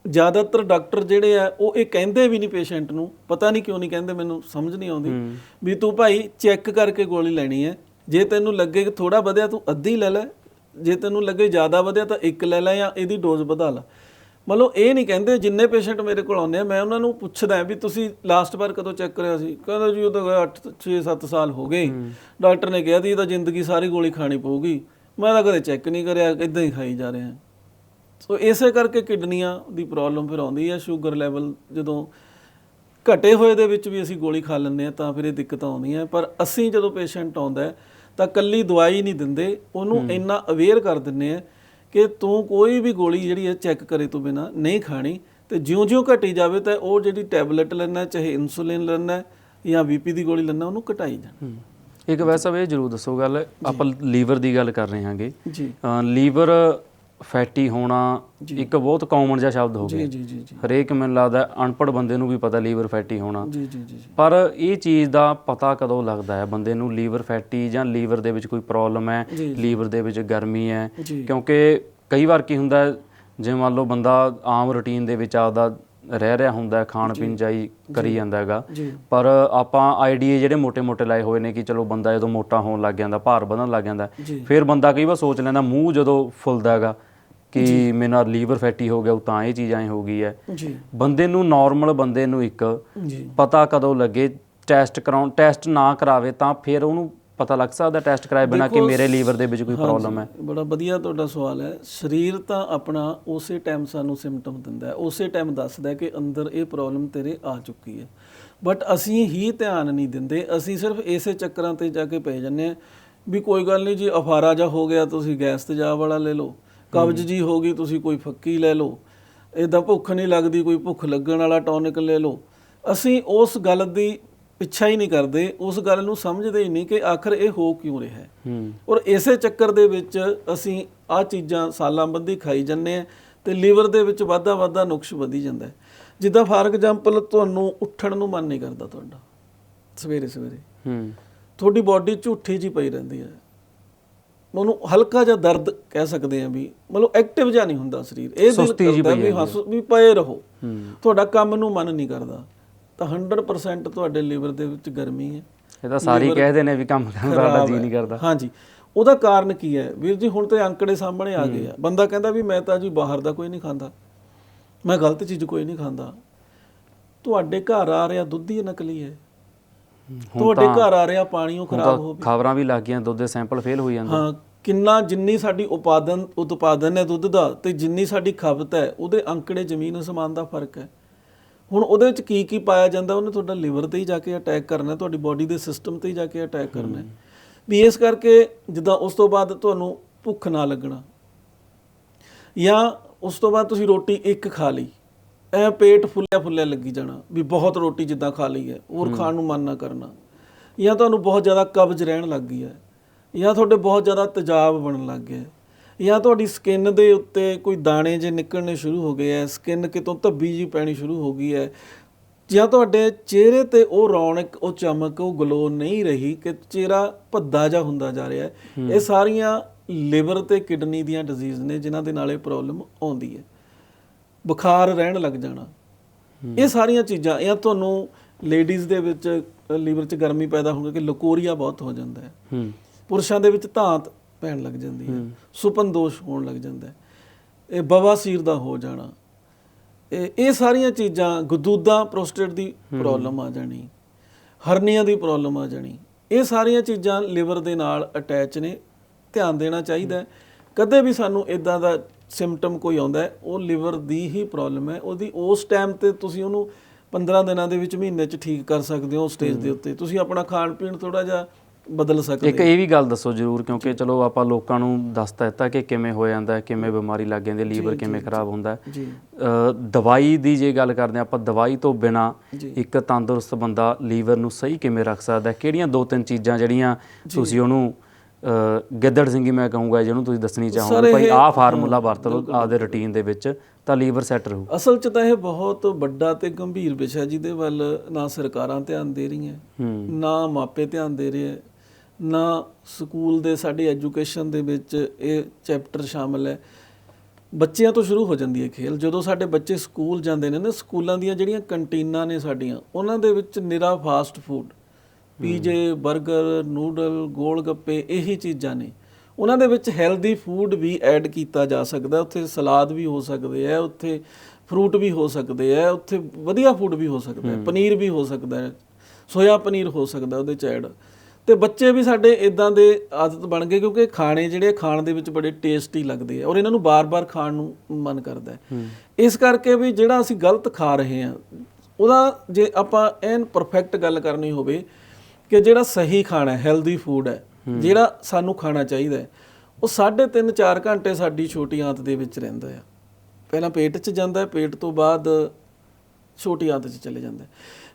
ਜ਼ਿਆਦਾਤਰ ਡਾਕਟਰ ਜਿਹੜੇ ਆ ਉਹ ਇਹ ਕਹਿੰਦੇ ਵੀ ਨਹੀਂ ਪੇਸ਼ੈਂਟ ਨੂੰ ਪਤਾ ਨਹੀਂ ਕਿਉਂ ਨਹੀਂ ਕਹਿੰਦੇ ਮੈਨੂੰ ਸਮਝ ਨਹੀਂ ਆਉਂਦੀ ਵੀ ਤੂੰ ਭਾਈ ਚੈੱਕ ਕਰਕੇ ਗੋਲੀ ਲੈਣੀ ਹੈ। ਜੇ ਤੈਨੂੰ ਲੱਗੇ ਕਿ ਥੋੜਾ ਵਧਿਆ ਤੂੰ ਅੱਧੀ ਲੈ ਲੈ। ਜੇ ਤੈਨੂੰ ਲੱਗੇ ਜ਼ਿਆਦਾ ਵਧਿਆ ਤਾਂ ਇੱਕ ਲੈ ਲੈ ਜਾਂ ਇਹਦੀ ਡੋਜ਼ ਵਧਾ ਲੈ। ਮਤਲਬ ਇਹ ਨਹੀਂ ਕਹਿੰਦੇ ਜਿੰਨੇ ਪੇਸ਼ੈਂਟ ਮੇਰੇ ਕੋਲ ਆਉਂਦੇ ਆ ਮੈਂ ਉਹਨਾਂ ਨੂੰ ਪੁੱਛਦਾ ਵੀ ਤੁਸੀਂ ਲਾਸਟ ਵਾਰ ਕਦੋਂ ਚੈੱਕ ਕਰਿਆ ਸੀ? ਕਹਿੰਦਾ ਜੀ ਉਹ ਤਾਂ 8 6 7 ਸਾਲ ਹੋ ਗਏ। ਡਾਕਟਰ ਨੇ ਕਿਹਾ ਸੀ ਇਹ ਤਾਂ ਜ਼ਿੰਦਗੀ ਸਾਰੀ ਗੋਲੀ ਖਾਣੀ ਪਊਗੀ। ਮੈਂ ਤਾਂ ਕਦੇ ਚੈੱਕ ਨਹੀਂ ਕਰਿਆ ਇਦਾਂ ਹੀ ਖਾਈ ਜਾ ਰਿਹਾ। ਸੋ ਇਸੇ ਕਰਕੇ ਕਿਡਨੀਆਂ ਦੀ ਪ੍ਰੋਬਲਮ ਫਿਰ ਆਉਂਦੀ ਹੈ ਸ਼ੂਗਰ ਲੈਵਲ ਜਦੋਂ ਘਟੇ ਹੋਏ ਦੇ ਵਿੱਚ ਵੀ ਅਸੀਂ ਗੋਲੀ ਖਾ ਲੈਂਦੇ ਆ ਤਾਂ ਫਿਰ ਇਹ ਦਿੱਕਤਾਂ ਆਉਂਦੀਆਂ। ਪਰ ਅਸੀਂ ਜਦੋਂ ਪੇਸ਼ੈਂਟ ਆਉਂਦਾ ਤਾਂ ਕੱਲੀ ਦਵਾਈ ਨਹੀਂ ਦਿੰਦੇ ਉਹਨੂੰ ਇੰਨਾ ਅਵੇਅਰ ਕਰ ਦਿੰਨੇ ਆ ਕਿ ਤੂੰ ਕੋਈ ਵੀ ਗੋਲੀ ਜਿਹੜੀ ਹੈ ਚੈੱਕ ਕਰੇ ਤੋਂ ਬਿਨਾ ਨਹੀਂ ਖਾਣੀ ਤੇ ਜਿਉਂ-ਜਿਉਂ ਘਟੀ ਜਾਵੇ ਤਾਂ ਉਹ ਜਿਹੜੀ ਟੈਬਲੇਟ ਲੈਣਾ ਚਾਹੇ ਇਨਸੂਲਿਨ ਲੈਣਾ ਜਾਂ ਬੀਪੀ ਦੀ ਗੋਲੀ ਲੈਣਾ ਉਹਨੂੰ ਘਟਾਈ ਜਾਣਾ। ਇੱਕ ਵੈਸਾ ਵੀ ਇਹ ਜ਼ਰੂਰ ਦੱਸੋ ਗੱਲ ਆਪਾਂ ਲੀਵਰ ਦੀ ਗੱਲ ਕਰ ਰਹੇ ਹਾਂਗੇ। ਜੀ। ਲੀਵਰ ਫੈਟੀ ਹੋਣਾ ਇੱਕ ਬਹੁਤ ਕਾਮਨ ਜਿਹਾ ਸ਼ਬਦ ਹੋ ਗਿਆ। ਜੀ ਜੀ ਜੀ। ਹਰੇਕ ਮੈਨੂੰ ਲੱਗਦਾ ਅਨਪੜ੍ਹ ਬੰਦੇ ਨੂੰ ਵੀ ਪਤਾ ਲੀਵਰ ਫੈਟੀ ਹੋਣਾ। ਜੀ ਜੀ ਜੀ ਪਰ ਇਹ ਚੀਜ਼ ਦਾ ਪਤਾ ਕਦੋਂ ਲੱਗਦਾ ਹੈ? ਬੰਦੇ ਨੂੰ ਲੀਵਰ ਫੈਟੀ ਜਾਂ ਲੀਵਰ ਦੇ ਵਿੱਚ ਕੋਈ ਪ੍ਰੋਬਲਮ ਹੈ? ਲੀਵਰ ਦੇ ਵਿੱਚ ਗਰਮੀ ਹੈ? ਕਿਉਂਕਿ ਕਈ ਵਾਰ ਕੀ ਹੁੰਦਾ ਜੇ ਮੰਨ ਲਓ ਬੰਦਾ ਆਮ ਰੁਟੀਨ ਦੇ ਵਿੱਚ ਆਪਦਾ ਰਹਿ ਰਿਹਾ ਹੁੰਦਾ ਖਾਣ ਪੀਣ ਜਾਈ ਕਰੀ ਜਾਂਦਾ ਹੈਗਾ। ਪਰ ਆਪਾਂ ਆਈਡੀਏ ਜਿਹੜੇ ਮੋਟੇ ਮੋਟੇ ਲਾਏ ਹੋਏ ਨੇ ਕਿ ਚਲੋ ਬੰਦਾ ਜਦੋਂ ਮੋਟਾ ਹੋਣ ਲੱਗ ਜਾਂਦਾ ਭਾਰ ਵਧਣ ਲੱਗ ਜਾਂਦਾ ਫਿਰ ਬੰਦਾ ਕਈ ਵਾਰ ਸੋਚ ਲੈਂਦਾ ਮੂੰਹ ਜਦੋਂ ਫੁੱਲਦਾ ਹੈਗਾ ਕਿ ਮੇਰਾ ਲੀਵਰ ਫੈਟੀ ਹੋ ਗਿਆ ਉਹ ਤਾਂ ਇਹ ਚੀਜ਼ ਹੋ ਗਈ ਹੈ। ਜੀ। ਬੰਦੇ ਨੂੰ ਨਾਰਮਲ ਬੰਦੇ ਨੂੰ ਇੱਕ ਜੀ। ਪਤਾ ਕਦੋਂ ਲੱਗੇ ਟੈਸਟ ਕਰਾਉਣ ਟੈਸਟ ਨਾ ਕਰਾਵੇ ਤਾਂ ਫਿਰ ਉਹਨੂੰ ਪਤਾ ਲੱਗ ਸਕਦਾ ਟੈਸਟ ਕਰਾਏ ਬਿਨਾ ਕਿ ਮੇਰੇ ਲੀਵਰ ਦੇ ਵਿੱਚ ਕੋਈ ਪ੍ਰੋਬਲਮ ਹੈ। ਬੜਾ ਵਧੀਆ ਤੁਹਾਡਾ ਸਵਾਲ ਹੈ। ਸਰੀਰ ਤਾਂ ਆਪਣਾ ਉਸੇ ਟਾਈਮ ਸਾਨੂੰ ਸਿੰਪਟਮ ਦਿੰਦਾ ਹੈ ਉਸੇ ਟਾਈਮ ਦੱਸਦਾ ਹੈ ਕਿ ਅੰਦਰ ਇਹ ਪ੍ਰੋਬਲਮ ਤੇਰੇ ਆ ਚੁੱਕੀ ਹੈ। ਬਟ ਅਸੀਂ ਹੀ ਧਿਆਨ ਨਹੀਂ ਦਿੰਦੇ ਅਸੀਂ ਸਿਰਫ ਇਸੇ ਚੱਕਰਾਂ ਤੇ ਜਾ ਕੇ ਪੈ ਜੰਨੇ ਆ ਵੀ ਕੋਈ ਗੱਲ ਨਹੀਂ ਜੀ ਅਫਾਰਾ ਜਾ ਹੋ ਗਿਆ ਤੁਸੀਂ ਗੈਸ ਤੇਜ਼ਾਬ ਵਾਲਾ ਲੈ ਲਓ। ਕਬਜ਼ ਜੀ ਹੋ ਗਈ ਤੁਸੀਂ ਕੋਈ ਫੱਕੀ ਲੈ ਲਓ। ਇਦਾਂ ਭੁੱਖ ਨਹੀਂ ਲੱਗਦੀ ਕੋਈ ਭੁੱਖ ਲੱਗਣ ਵਾਲਾ ਟੌਨਿਕ ਲੈ ਲਓ। ਅਸੀਂ ਉਸ ਗੱਲ ਦੀ ਪਿੱਛਾ ਹੀ ਨਹੀਂ ਕਰਦੇ ਉਸ ਗੱਲ ਨੂੰ ਸਮਝਦੇ ਹੀ ਨਹੀਂ ਕਿ ਆਖਰ ਇਹ ਹੋ ਕਿਉਂ ਰਿਹਾ ਹੈ। ਔਰ ਇਸੇ ਚੱਕਰ ਦੇ ਵਿੱਚ ਅਸੀਂ ਆ ਚੀਜ਼ਾਂ ਸਾਲਾਂ ਬੱਧੀ ਖਾਈ ਜੰਨੇ ਆ ਤੇ ਲੀਵਰ ਦੇ ਵਿੱਚ ਵਾਧਾ ਵਾਧਾ ਨੁਕਸ ਵਧੀ ਜਾਂਦਾ ਹੈ। ਜਿੱਦਾਂ ਫਾਰ ਐਗਜ਼ਾਮਪਲ ਤੁਹਾਨੂੰ ਉੱਠਣ ਨੂੰ ਮਨ ਨਹੀਂ ਕਰਦਾ ਤੁਹਾਡਾ ਸਵੇਰੇ ਸਵੇਰੇ ਹੂੰ। ਤੁਹਾਡੀ ਬਾਡੀ ਝੂਠੀ ਜੀ ਪਈ ਰਹਿੰਦੀ ਹੈ। ਉਹਨੂੰ ਹਲਕਾ ਜਿਹਾ ਦਰਦ ਕਹਿ ਸਕਦੇ ਆ ਵੀ ਮਤਲਬ ਐਕਟਿਵ ਜਿਹਾ ਨਹੀਂ ਹੁੰਦਾ ਸਰੀਰ। ਇਹ ਦਿਲ ਕਰਦਾ ਵੀ ਹਾਂ ਸੁ- ਵੀ ਪਏ ਰਹੋ। ਹੂੰ। ਤੁਹਾਡਾ ਕੰਮ ਨੂੰ ਮਨ ਨਹੀਂ ਕਰਦਾ। ਤਾਂ 100% ਤੁਹਾਡੇ ਲਿਵਰ ਦੇ ਵਿੱਚ ਗਰਮੀ ਹੈ। ਇਹ ਤਾਂ ਸਾਰੇ ਹੀ ਕਹਿੰਦੇ ਨੇ ਵੀ ਕੰਮ ਕਰਨ ਦਾ ਜੀ ਹੈ। ਨਹੀਂ ਕਰਦਾ। ਹਾਂਜੀ। ਉਹਦਾ ਕਾਰਨ ਕੀ ਹੈ? ਵੀਰ ਜੀ ਹੁਣ ਤੇ ਅੰਕੜੇ ਸਾਹਮਣੇ ਆ ਗਏ ਆ। ਬੰਦਾ ਕਹਿੰਦਾ ਵੀ ਮੈਂ ਤਾਂ ਜੀ ਬਾਹਰ ਦਾ ਕੋਈ ਨਹੀਂ ਖਾਂਦਾ। ਮੈਂ ਗਲਤ ਚੀਜ਼ ਕੋਈ ਨਹੀਂ ਖਾਂਦਾ। ਤੁਹਾਡੇ ਘਰ ਆ ਰਿਹਾ ਦੁੱਧ ਹੀ ਨਕਲੀ ਹੈ। ਤੁਹਾਡੇ ਘਰ ਆ ਰਿਹਾ ਪਾਣੀ ਉਹ ਖਰਾਬ ਹੋ ਤਾਂ ਖਬਰਾਂ ਵੀ ਲੱਗ ਗਈਆਂ ਦੁੱਧ ਦੇ ਸੈਂਪਲ ਫੇਲ ਹੋਈ ਜਾਂਦੇ। ਹਾਂ ਕਿੰਨਾ ਜਿੰਨੀ ਸਾਡੀ ਉਪਾਦਨ ਉਤਪਾਦਨ ਹੈ ਦੁੱਧ ਦਾ ਤੇ ਜਿੰਨੀ ਸਾਡੀ ਖਪਤ ਹੈ ਉਹਦੇ ਅੰਕੜੇ ਜ਼ਮੀਨ ਅਸਮਾਨ ਦਾ ਫ਼ਰਕ ਹੈ। ਹੁਣ ਉਹਦੇ ਵਿੱਚ ਕੀ ਕੀ ਪਾਇਆ ਜਾਂਦਾ ਉਹਨੇ ਤੁਹਾਡਾ ਲਿਵਰ ਤੇ ਹੀ ਜਾ ਕੇ ਅਟੈਕ ਕਰਨਾ ਹੈ, ਤੁਹਾਡੀ ਬਾਡੀ ਦੇ ਸਿਸਟਮ ਤੇ ਹੀ ਜਾ ਕੇ ਅਟੈਕ ਕਰਨਾ ਹੈ। ਵੀ ਇਸ ਕਰਕੇ ਜਿੱਦਾਂ ਉਸ ਤੋਂ ਬਾਅਦ ਤੁਹਾਨੂੰ ਭੁੱਖ ਨਾ ਲੱਗਣਾ ਜਾਂ ਉਸ ਤੋਂ ਬਾਅਦ ਤੁਸੀਂ ਰੋਟੀ ਇੱਕ ਖਾ ਲਈ ਐ ਪੇਟ ਫੁੱਲਿਆ ਫੁੱਲਿਆ ਲੱਗੀ ਜਾਣਾ ਵੀ ਬਹੁਤ ਰੋਟੀ ਜਿੱਦਾਂ ਖਾ ਲਈ ਹੈ ਹੋਰ ਖਾਣ ਨੂੰ ਮਨ ਨਾ ਕਰਨਾ ਜਾਂ ਤੁਹਾਨੂੰ ਬਹੁਤ ਜ਼ਿਆਦਾ ਕਬਜ਼ ਰਹਿਣ ਲੱਗ ਗਈ ਹੈ। ਜਾਂ ਤੁਹਾਡੇ ਬਹੁਤ ਜ਼ਿਆਦਾ ਤੇਜ਼ਾਬ ਬਣਨ ਲੱਗ ਗਿਆ ਜਾਂ ਤੁਹਾਡੀ ਸਕਿਨ ਦੇ ਉੱਤੇ ਕੋਈ ਦਾਣੇ ਜੇ ਨਿਕਲਣੇ ਸ਼ੁਰੂ ਹੋ ਗਏ ਐ ਸਕਿਨ ਕਿਤੋਂ ਧੱਬੀ ਜੀ ਪੈਣੀ ਸ਼ੁਰੂ ਹੋ ਗਈ ਹੈ ਜਾਂ ਤੁਹਾਡੇ ਚਿਹਰੇ ਤੇ ਉਹ ਰੌਣਕ ਉਹ ਚਮਕ ਉਹ ਗਲੋ ਨਹੀਂ ਰਹੀ ਕਿ ਚਿਹਰਾ ਭੱਦਾ ਜਾ ਹੁੰਦਾ ਜਾ ਰਿਹਾ ਇਹ ਸਾਰੀਆਂ ਲਿਵਰ ਤੇ ਕਿਡਨੀ ਦੀਆਂ ਡਿਜ਼ੀਜ਼ ਨੇ ਜਿਨ੍ਹਾਂ ਦੇ ਨਾਲ ਇਹ ਪ੍ਰੋਬਲਮ ਆਉਂਦੀ ਹੈ ਬੁਖਾਰ ਰਹਿਣ ਲੱਗ ਜਾਣਾ। ਇਹ ਸਾਰੀਆਂ ਚੀਜ਼ਾਂ ਇਹ ਤੁਹਾਨੂੰ ਲੇਡੀਜ਼ ਦੇ ਵਿੱਚ ਲੀਵਰ 'ਚ ਗਰਮੀ ਪੈਦਾ ਹੋਣ ਕਿ ਲਕੋਰੀਆ ਬਹੁਤ ਹੋ ਜਾਂਦਾ ਹੂੰ। ਪੁਰਸ਼ਾਂ ਦੇ ਵਿੱਚ ਧਾਤ ਪੈਣ ਲੱਗ ਜਾਂਦੀ ਹੈ, ਸੁਪਨ ਦੋਸ਼ ਹੋਣ ਲੱਗ ਜਾਂਦਾ ਹੈ। ਇਹ ਬਵਾਸੀਰ ਦਾ ਹੋ ਜਾਣਾ। ਇਹ ਇਹ ਸਾਰੀਆਂ ਚੀਜ਼ਾਂ ਗਦੂਦਾ ਪ੍ਰੋਸਟੇਟ ਦੀ ਪ੍ਰੋਬਲਮ ਆ ਜਾਣੀ, ਹਰਨੀਆਂ ਦੀ ਪ੍ਰੋਬਲਮ ਆ ਜਾਣੀ। ਇਹ ਸਾਰੀਆਂ ਚੀਜ਼ਾਂ ਲਿਵਰ ਦੇ ਨਾਲ ਅਟੈਚ ਨੇ, ਧਿਆਨ ਦੇਣਾ ਚਾਹੀਦਾ ਹੈ। ਕਦੇ ਵੀ ਸਾਨੂੰ ਇਦਾਂ ਦਾ ਸਿੰਪਟਮ ਕੋਈ ਆਉਂਦਾ ਉਹ ਲਿਵਰ ਦੀ ਹੀ ਪ੍ਰੋਬਲਮ ਹੈ। ਉਹਦੀ, ਉਸ ਟਾਈਮ ਤੇ ਤੁਸੀਂ ਉਹਨੂੰ 15 ਦਿਨਾਂ ਦੇ ਵਿੱਚ ਮਹੀਨੇ 'ਚ ਠੀਕ ਕਰ ਸਕਦੇ ਹੋ ਸਟੇਜ ਦੇ ਉੱਤੇ। ਤੁਸੀਂ ਆਪਣਾ ਖਾਣ ਪੀਣ ਥੋੜਾ ਜਿਹਾ ਬਦਲ ਸਕਦੇ ਇੱਕ ਇਹ ਵੀ ਗੱਲ ਦੱਸੋ ਜਰੂਰ ਕਿਉਂਕਿ ਚਲੋ ਆਪਾਂ ਲੋਕਾਂ ਨੂੰ ਦੱਸਤਾ ਦਿੱਤਾ ਕਿ ਕਿਵੇਂ ਹੋ ਜਾਂਦਾ ਕਿਵੇਂ ਬਿਮਾਰੀ ਲੱਗ ਜਾਂਦੀ ਹੈ ਲੀਵਰ ਕਿਵੇਂ ਖਰਾਬ ਹੁੰਦਾ ਜੀ। ਦਵਾਈ ਦੀ ਜੇ ਗੱਲ ਕਰਦੇ ਆਪਾਂ ਦਵਾਈ ਤੋਂ ਬਿਨਾ। ਇੱਕ ਤੰਦਰੁਸਤ ਬੰਦਾ ਲੀਵਰ ਨੂੰ ਸਹੀ ਕਿਵੇਂ ਰੱਖ ਸਕਦਾ? ਕਿਹੜੀਆਂ ਦੋ ਤਿੰਨ ਚੀਜ਼ਾਂ ਜਿਹੜੀਆਂ ਤੁਸੀਂ ਉਹਨੂੰ ਗਿੱਦੜ ਸਿੰਘੀ ਮੈਂ ਕਹੂੰਗਾ ਜਿਹਨੂੰ ਤੁਸੀਂ ਦੱਸਣੀ ਚਾਹੋਗੇ ਭਾਈ ਆਹ ਫਾਰਮੂਲਾ ਵਰਤ ਲਓ ਆਪਦੇ ਰੁਟੀਨ ਦੇ ਵਿੱਚ ਤਾਂ ਲੀਵਰ ਸੈੱਟ ਰਹੂ। ਅਸਲ 'ਚ ਤਾਂ ਇਹ ਬਹੁਤ ਵੱਡਾ ਤੇ ਗੰਭੀਰ ਵਿਸ਼ਾ ਜਿਹਦੇ ਵੱਲ ਨਾ ਸਰਕਾਰਾਂ ਧਿਆਨ ਦੇ ਰਹੀਆਂ ਨਾ ਮਾਪੇ ਧਿਆਨ ਦੇ ਰਹੇ ਨਾ ਸਕੂਲ ਦੇ ਸਾਡੀ ਐਜੂਕੇਸ਼ਨ ਦੇ ਵਿੱਚ ਇਹ ਚੈਪਟਰ ਸ਼ਾਮਲ ਹੈ। ਬੱਚਿਆਂ ਤੋਂ ਸ਼ੁਰੂ ਹੋ ਜਾਂਦੀ ਹੈ ਖੇਲ। ਜਦੋਂ ਸਾਡੇ ਬੱਚੇ ਸਕੂਲ ਜਾਂਦੇ ਨੇ ਨਾ ਸਕੂਲਾਂ ਦੀਆਂ ਜਿਹੜੀਆਂ ਕੰਟੀਨਾਂ ਨੇ ਸਾਡੀਆਂ ਉਹਨਾਂ ਦੇ ਵਿੱਚ ਨਿਰਾ ਫਾਸਟ ਫੂਡ ਪੀਜੇ 버ਗਰ ਨੂਡਲ ਗੋਲ ਗੱਪੇ ਇਹੀ ਚੀਜ਼ਾਂ ਨੇ। ਉਹਨਾਂ ਦੇ ਵਿੱਚ ਹੈਲਦੀ ਫੂਡ ਵੀ ਐਡ ਕੀਤਾ ਜਾ ਸਕਦਾ ਉੱਥੇ ਸਲਾਦ ਵੀ ਹੋ ਸਕਦੇ ਆ ਉੱਥੇ ਫਰੂਟ ਵੀ ਹੋ ਸਕਦੇ ਆ ਉੱਥੇ ਵਧੀਆ ਫੂਡ ਵੀ ਹੋ ਸਕਦਾ ਹੈ। ਪਨੀਰ ਵੀ ਹੋ ਸਕਦਾ ਹੈ ਸੋਇਆ ਪਨੀਰ ਹੋ ਸਕਦਾ ਉਹਦੇ ਚ ਐਡ ਤੇ ਬੱਚੇ ਵੀ ਸਾਡੇ ਇਦਾਂ ਦੇ ਆਦਤ ਬਣ ਗਏ ਕਿਉਂਕਿ ਖਾਣੇ ਜਿਹੜੇ ਖਾਣ ਦੇ ਵਿੱਚ ਬੜੇ ਟੇਸਟੀ ਲੱਗਦੇ ਆ ਔਰ ਇਹਨਾਂ ਨੂੰ ਬਾਰ-ਬਾਰ ਖਾਣ ਨੂੰ ਮਨ ਕਰਦਾ ਹੈ। ਇਸ ਕਰਕੇ ਵੀ ਜਿਹੜਾ ਅਸੀਂ ਗਲਤ ਖਾ ਰਹੇ ਹਾਂ ਉਹਦਾ ਜੇ ਆਪਾਂ ਐਨ ਪਰਫੈਕਟ ਗੱਲ ਕਰਨੀ ਹੋਵੇ ਕਿ ਜਿਹੜਾ ਸਹੀ ਖਾਣਾ ਹੈ ਹੈਲਦੀ ਫੂਡ ਹੈ ਜਿਹੜਾ ਸਾਨੂੰ ਖਾਣਾ ਚਾਹੀਦਾ ਹੈ ਉਹ 3.5 4 ਘੰਟੇ ਸਾਡੀ ਛੋਟੀ ਆਂਤ ਦੇ ਵਿੱਚ ਰਹਿੰਦਾ ਆ ਪਹਿਲਾਂ ਪੇਟ 'ਚ ਜਾਂਦਾ ਹੈ ਪੇਟ ਤੋਂ ਬਾਅਦ ਛੋਟੀ ਆਂਤ 'ਚ ਚਲੇ ਜਾਂਦਾ ਹੈ।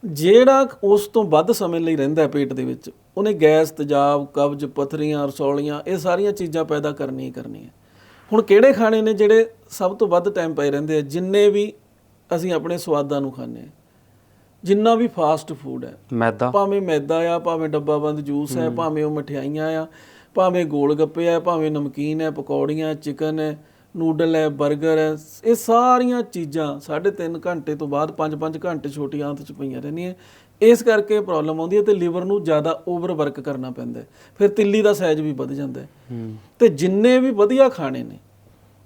ਜਿਹੜਾ ਉਸ ਤੋਂ ਵੱਧ ਸਮੇਂ ਲਈ ਰਹਿੰਦਾ ਹੈ ਪੇਟ ਦੇ ਵਿੱਚ ਉਹਨੇ ਗੈਸ ਤੇਜ਼ਾਬ ਕਬਜ਼ ਪਥਰੀਆਂ ਰਸੌਲੀਆਂ ਇਹ ਸਾਰੀਆਂ ਚੀਜ਼ਾਂ ਪੈਦਾ ਕਰਨੀਆਂ ਹੀ ਕਰਨੀਆਂ। ਹੁਣ ਕਿਹੜੇ ਖਾਣੇ ਨੇ ਜਿਹੜੇ ਸਭ ਤੋਂ ਵੱਧ ਟਾਈਮ ਪਏ ਰਹਿੰਦੇ ਆ? ਜਿੰਨੇ ਵੀ ਅਸੀਂ ਆਪਣੇ ਸਵਾਦਾਂ ਨੂੰ ਖਾਂਦੇ ਆ। ਜਿੰਨਾ ਵੀ ਫਾਸਟ ਫੂਡ ਹੈ। ਮੈਦਾ। ਭਾਵੇਂ ਮੈਦਾ ਆ ਭਾਵੇਂ ਡੱਬਾਬੰਦ ਜੂਸ ਹੈ ਭਾਵੇਂ ਉਹ ਮਠਿਆਈਆਂ ਆ ਭਾਵੇਂ ਗੋਲ ਗੱਪੇ ਆ ਭਾਵੇਂ ਨਮਕੀਨ ਹੈ ਪਕੌੜੀਆਂ ਚਿਕਨ ਹੈ ਨੂਡਲ ਹੈ 버ਗਰ ਹੈ ਇਹ ਸਾਰੀਆਂ ਚੀਜ਼ਾਂ 3.5 ਘੰਟੇ ਤੋਂ ਬਾਅਦ 5-5 ਘੰਟੇ ਛੋਟੀ ਆਂਤ ਚ ਪਈਆਂ ਰਹਿੰਦੀਆਂ। ਇਸ ਕਰਕੇ ਪ੍ਰੋਬਲਮ ਆਉਂਦੀ ਹੈ ਤੇ ਲੀਵਰ ਨੂੰ ਜ਼ਿਆਦਾ ਓਵਰ ਵਰਕ ਕਰਨਾ ਪੈਂਦਾ ਫਿਰ ਤਿੱਲੀ ਦਾ ਸਾਈਜ਼ ਵੀ ਵੱਧ ਜਾਂਦਾ ਹੈ। ਤੇ ਜਿੰਨੇ ਵੀ ਵਧੀਆ ਖਾਣੇ ਨੇ,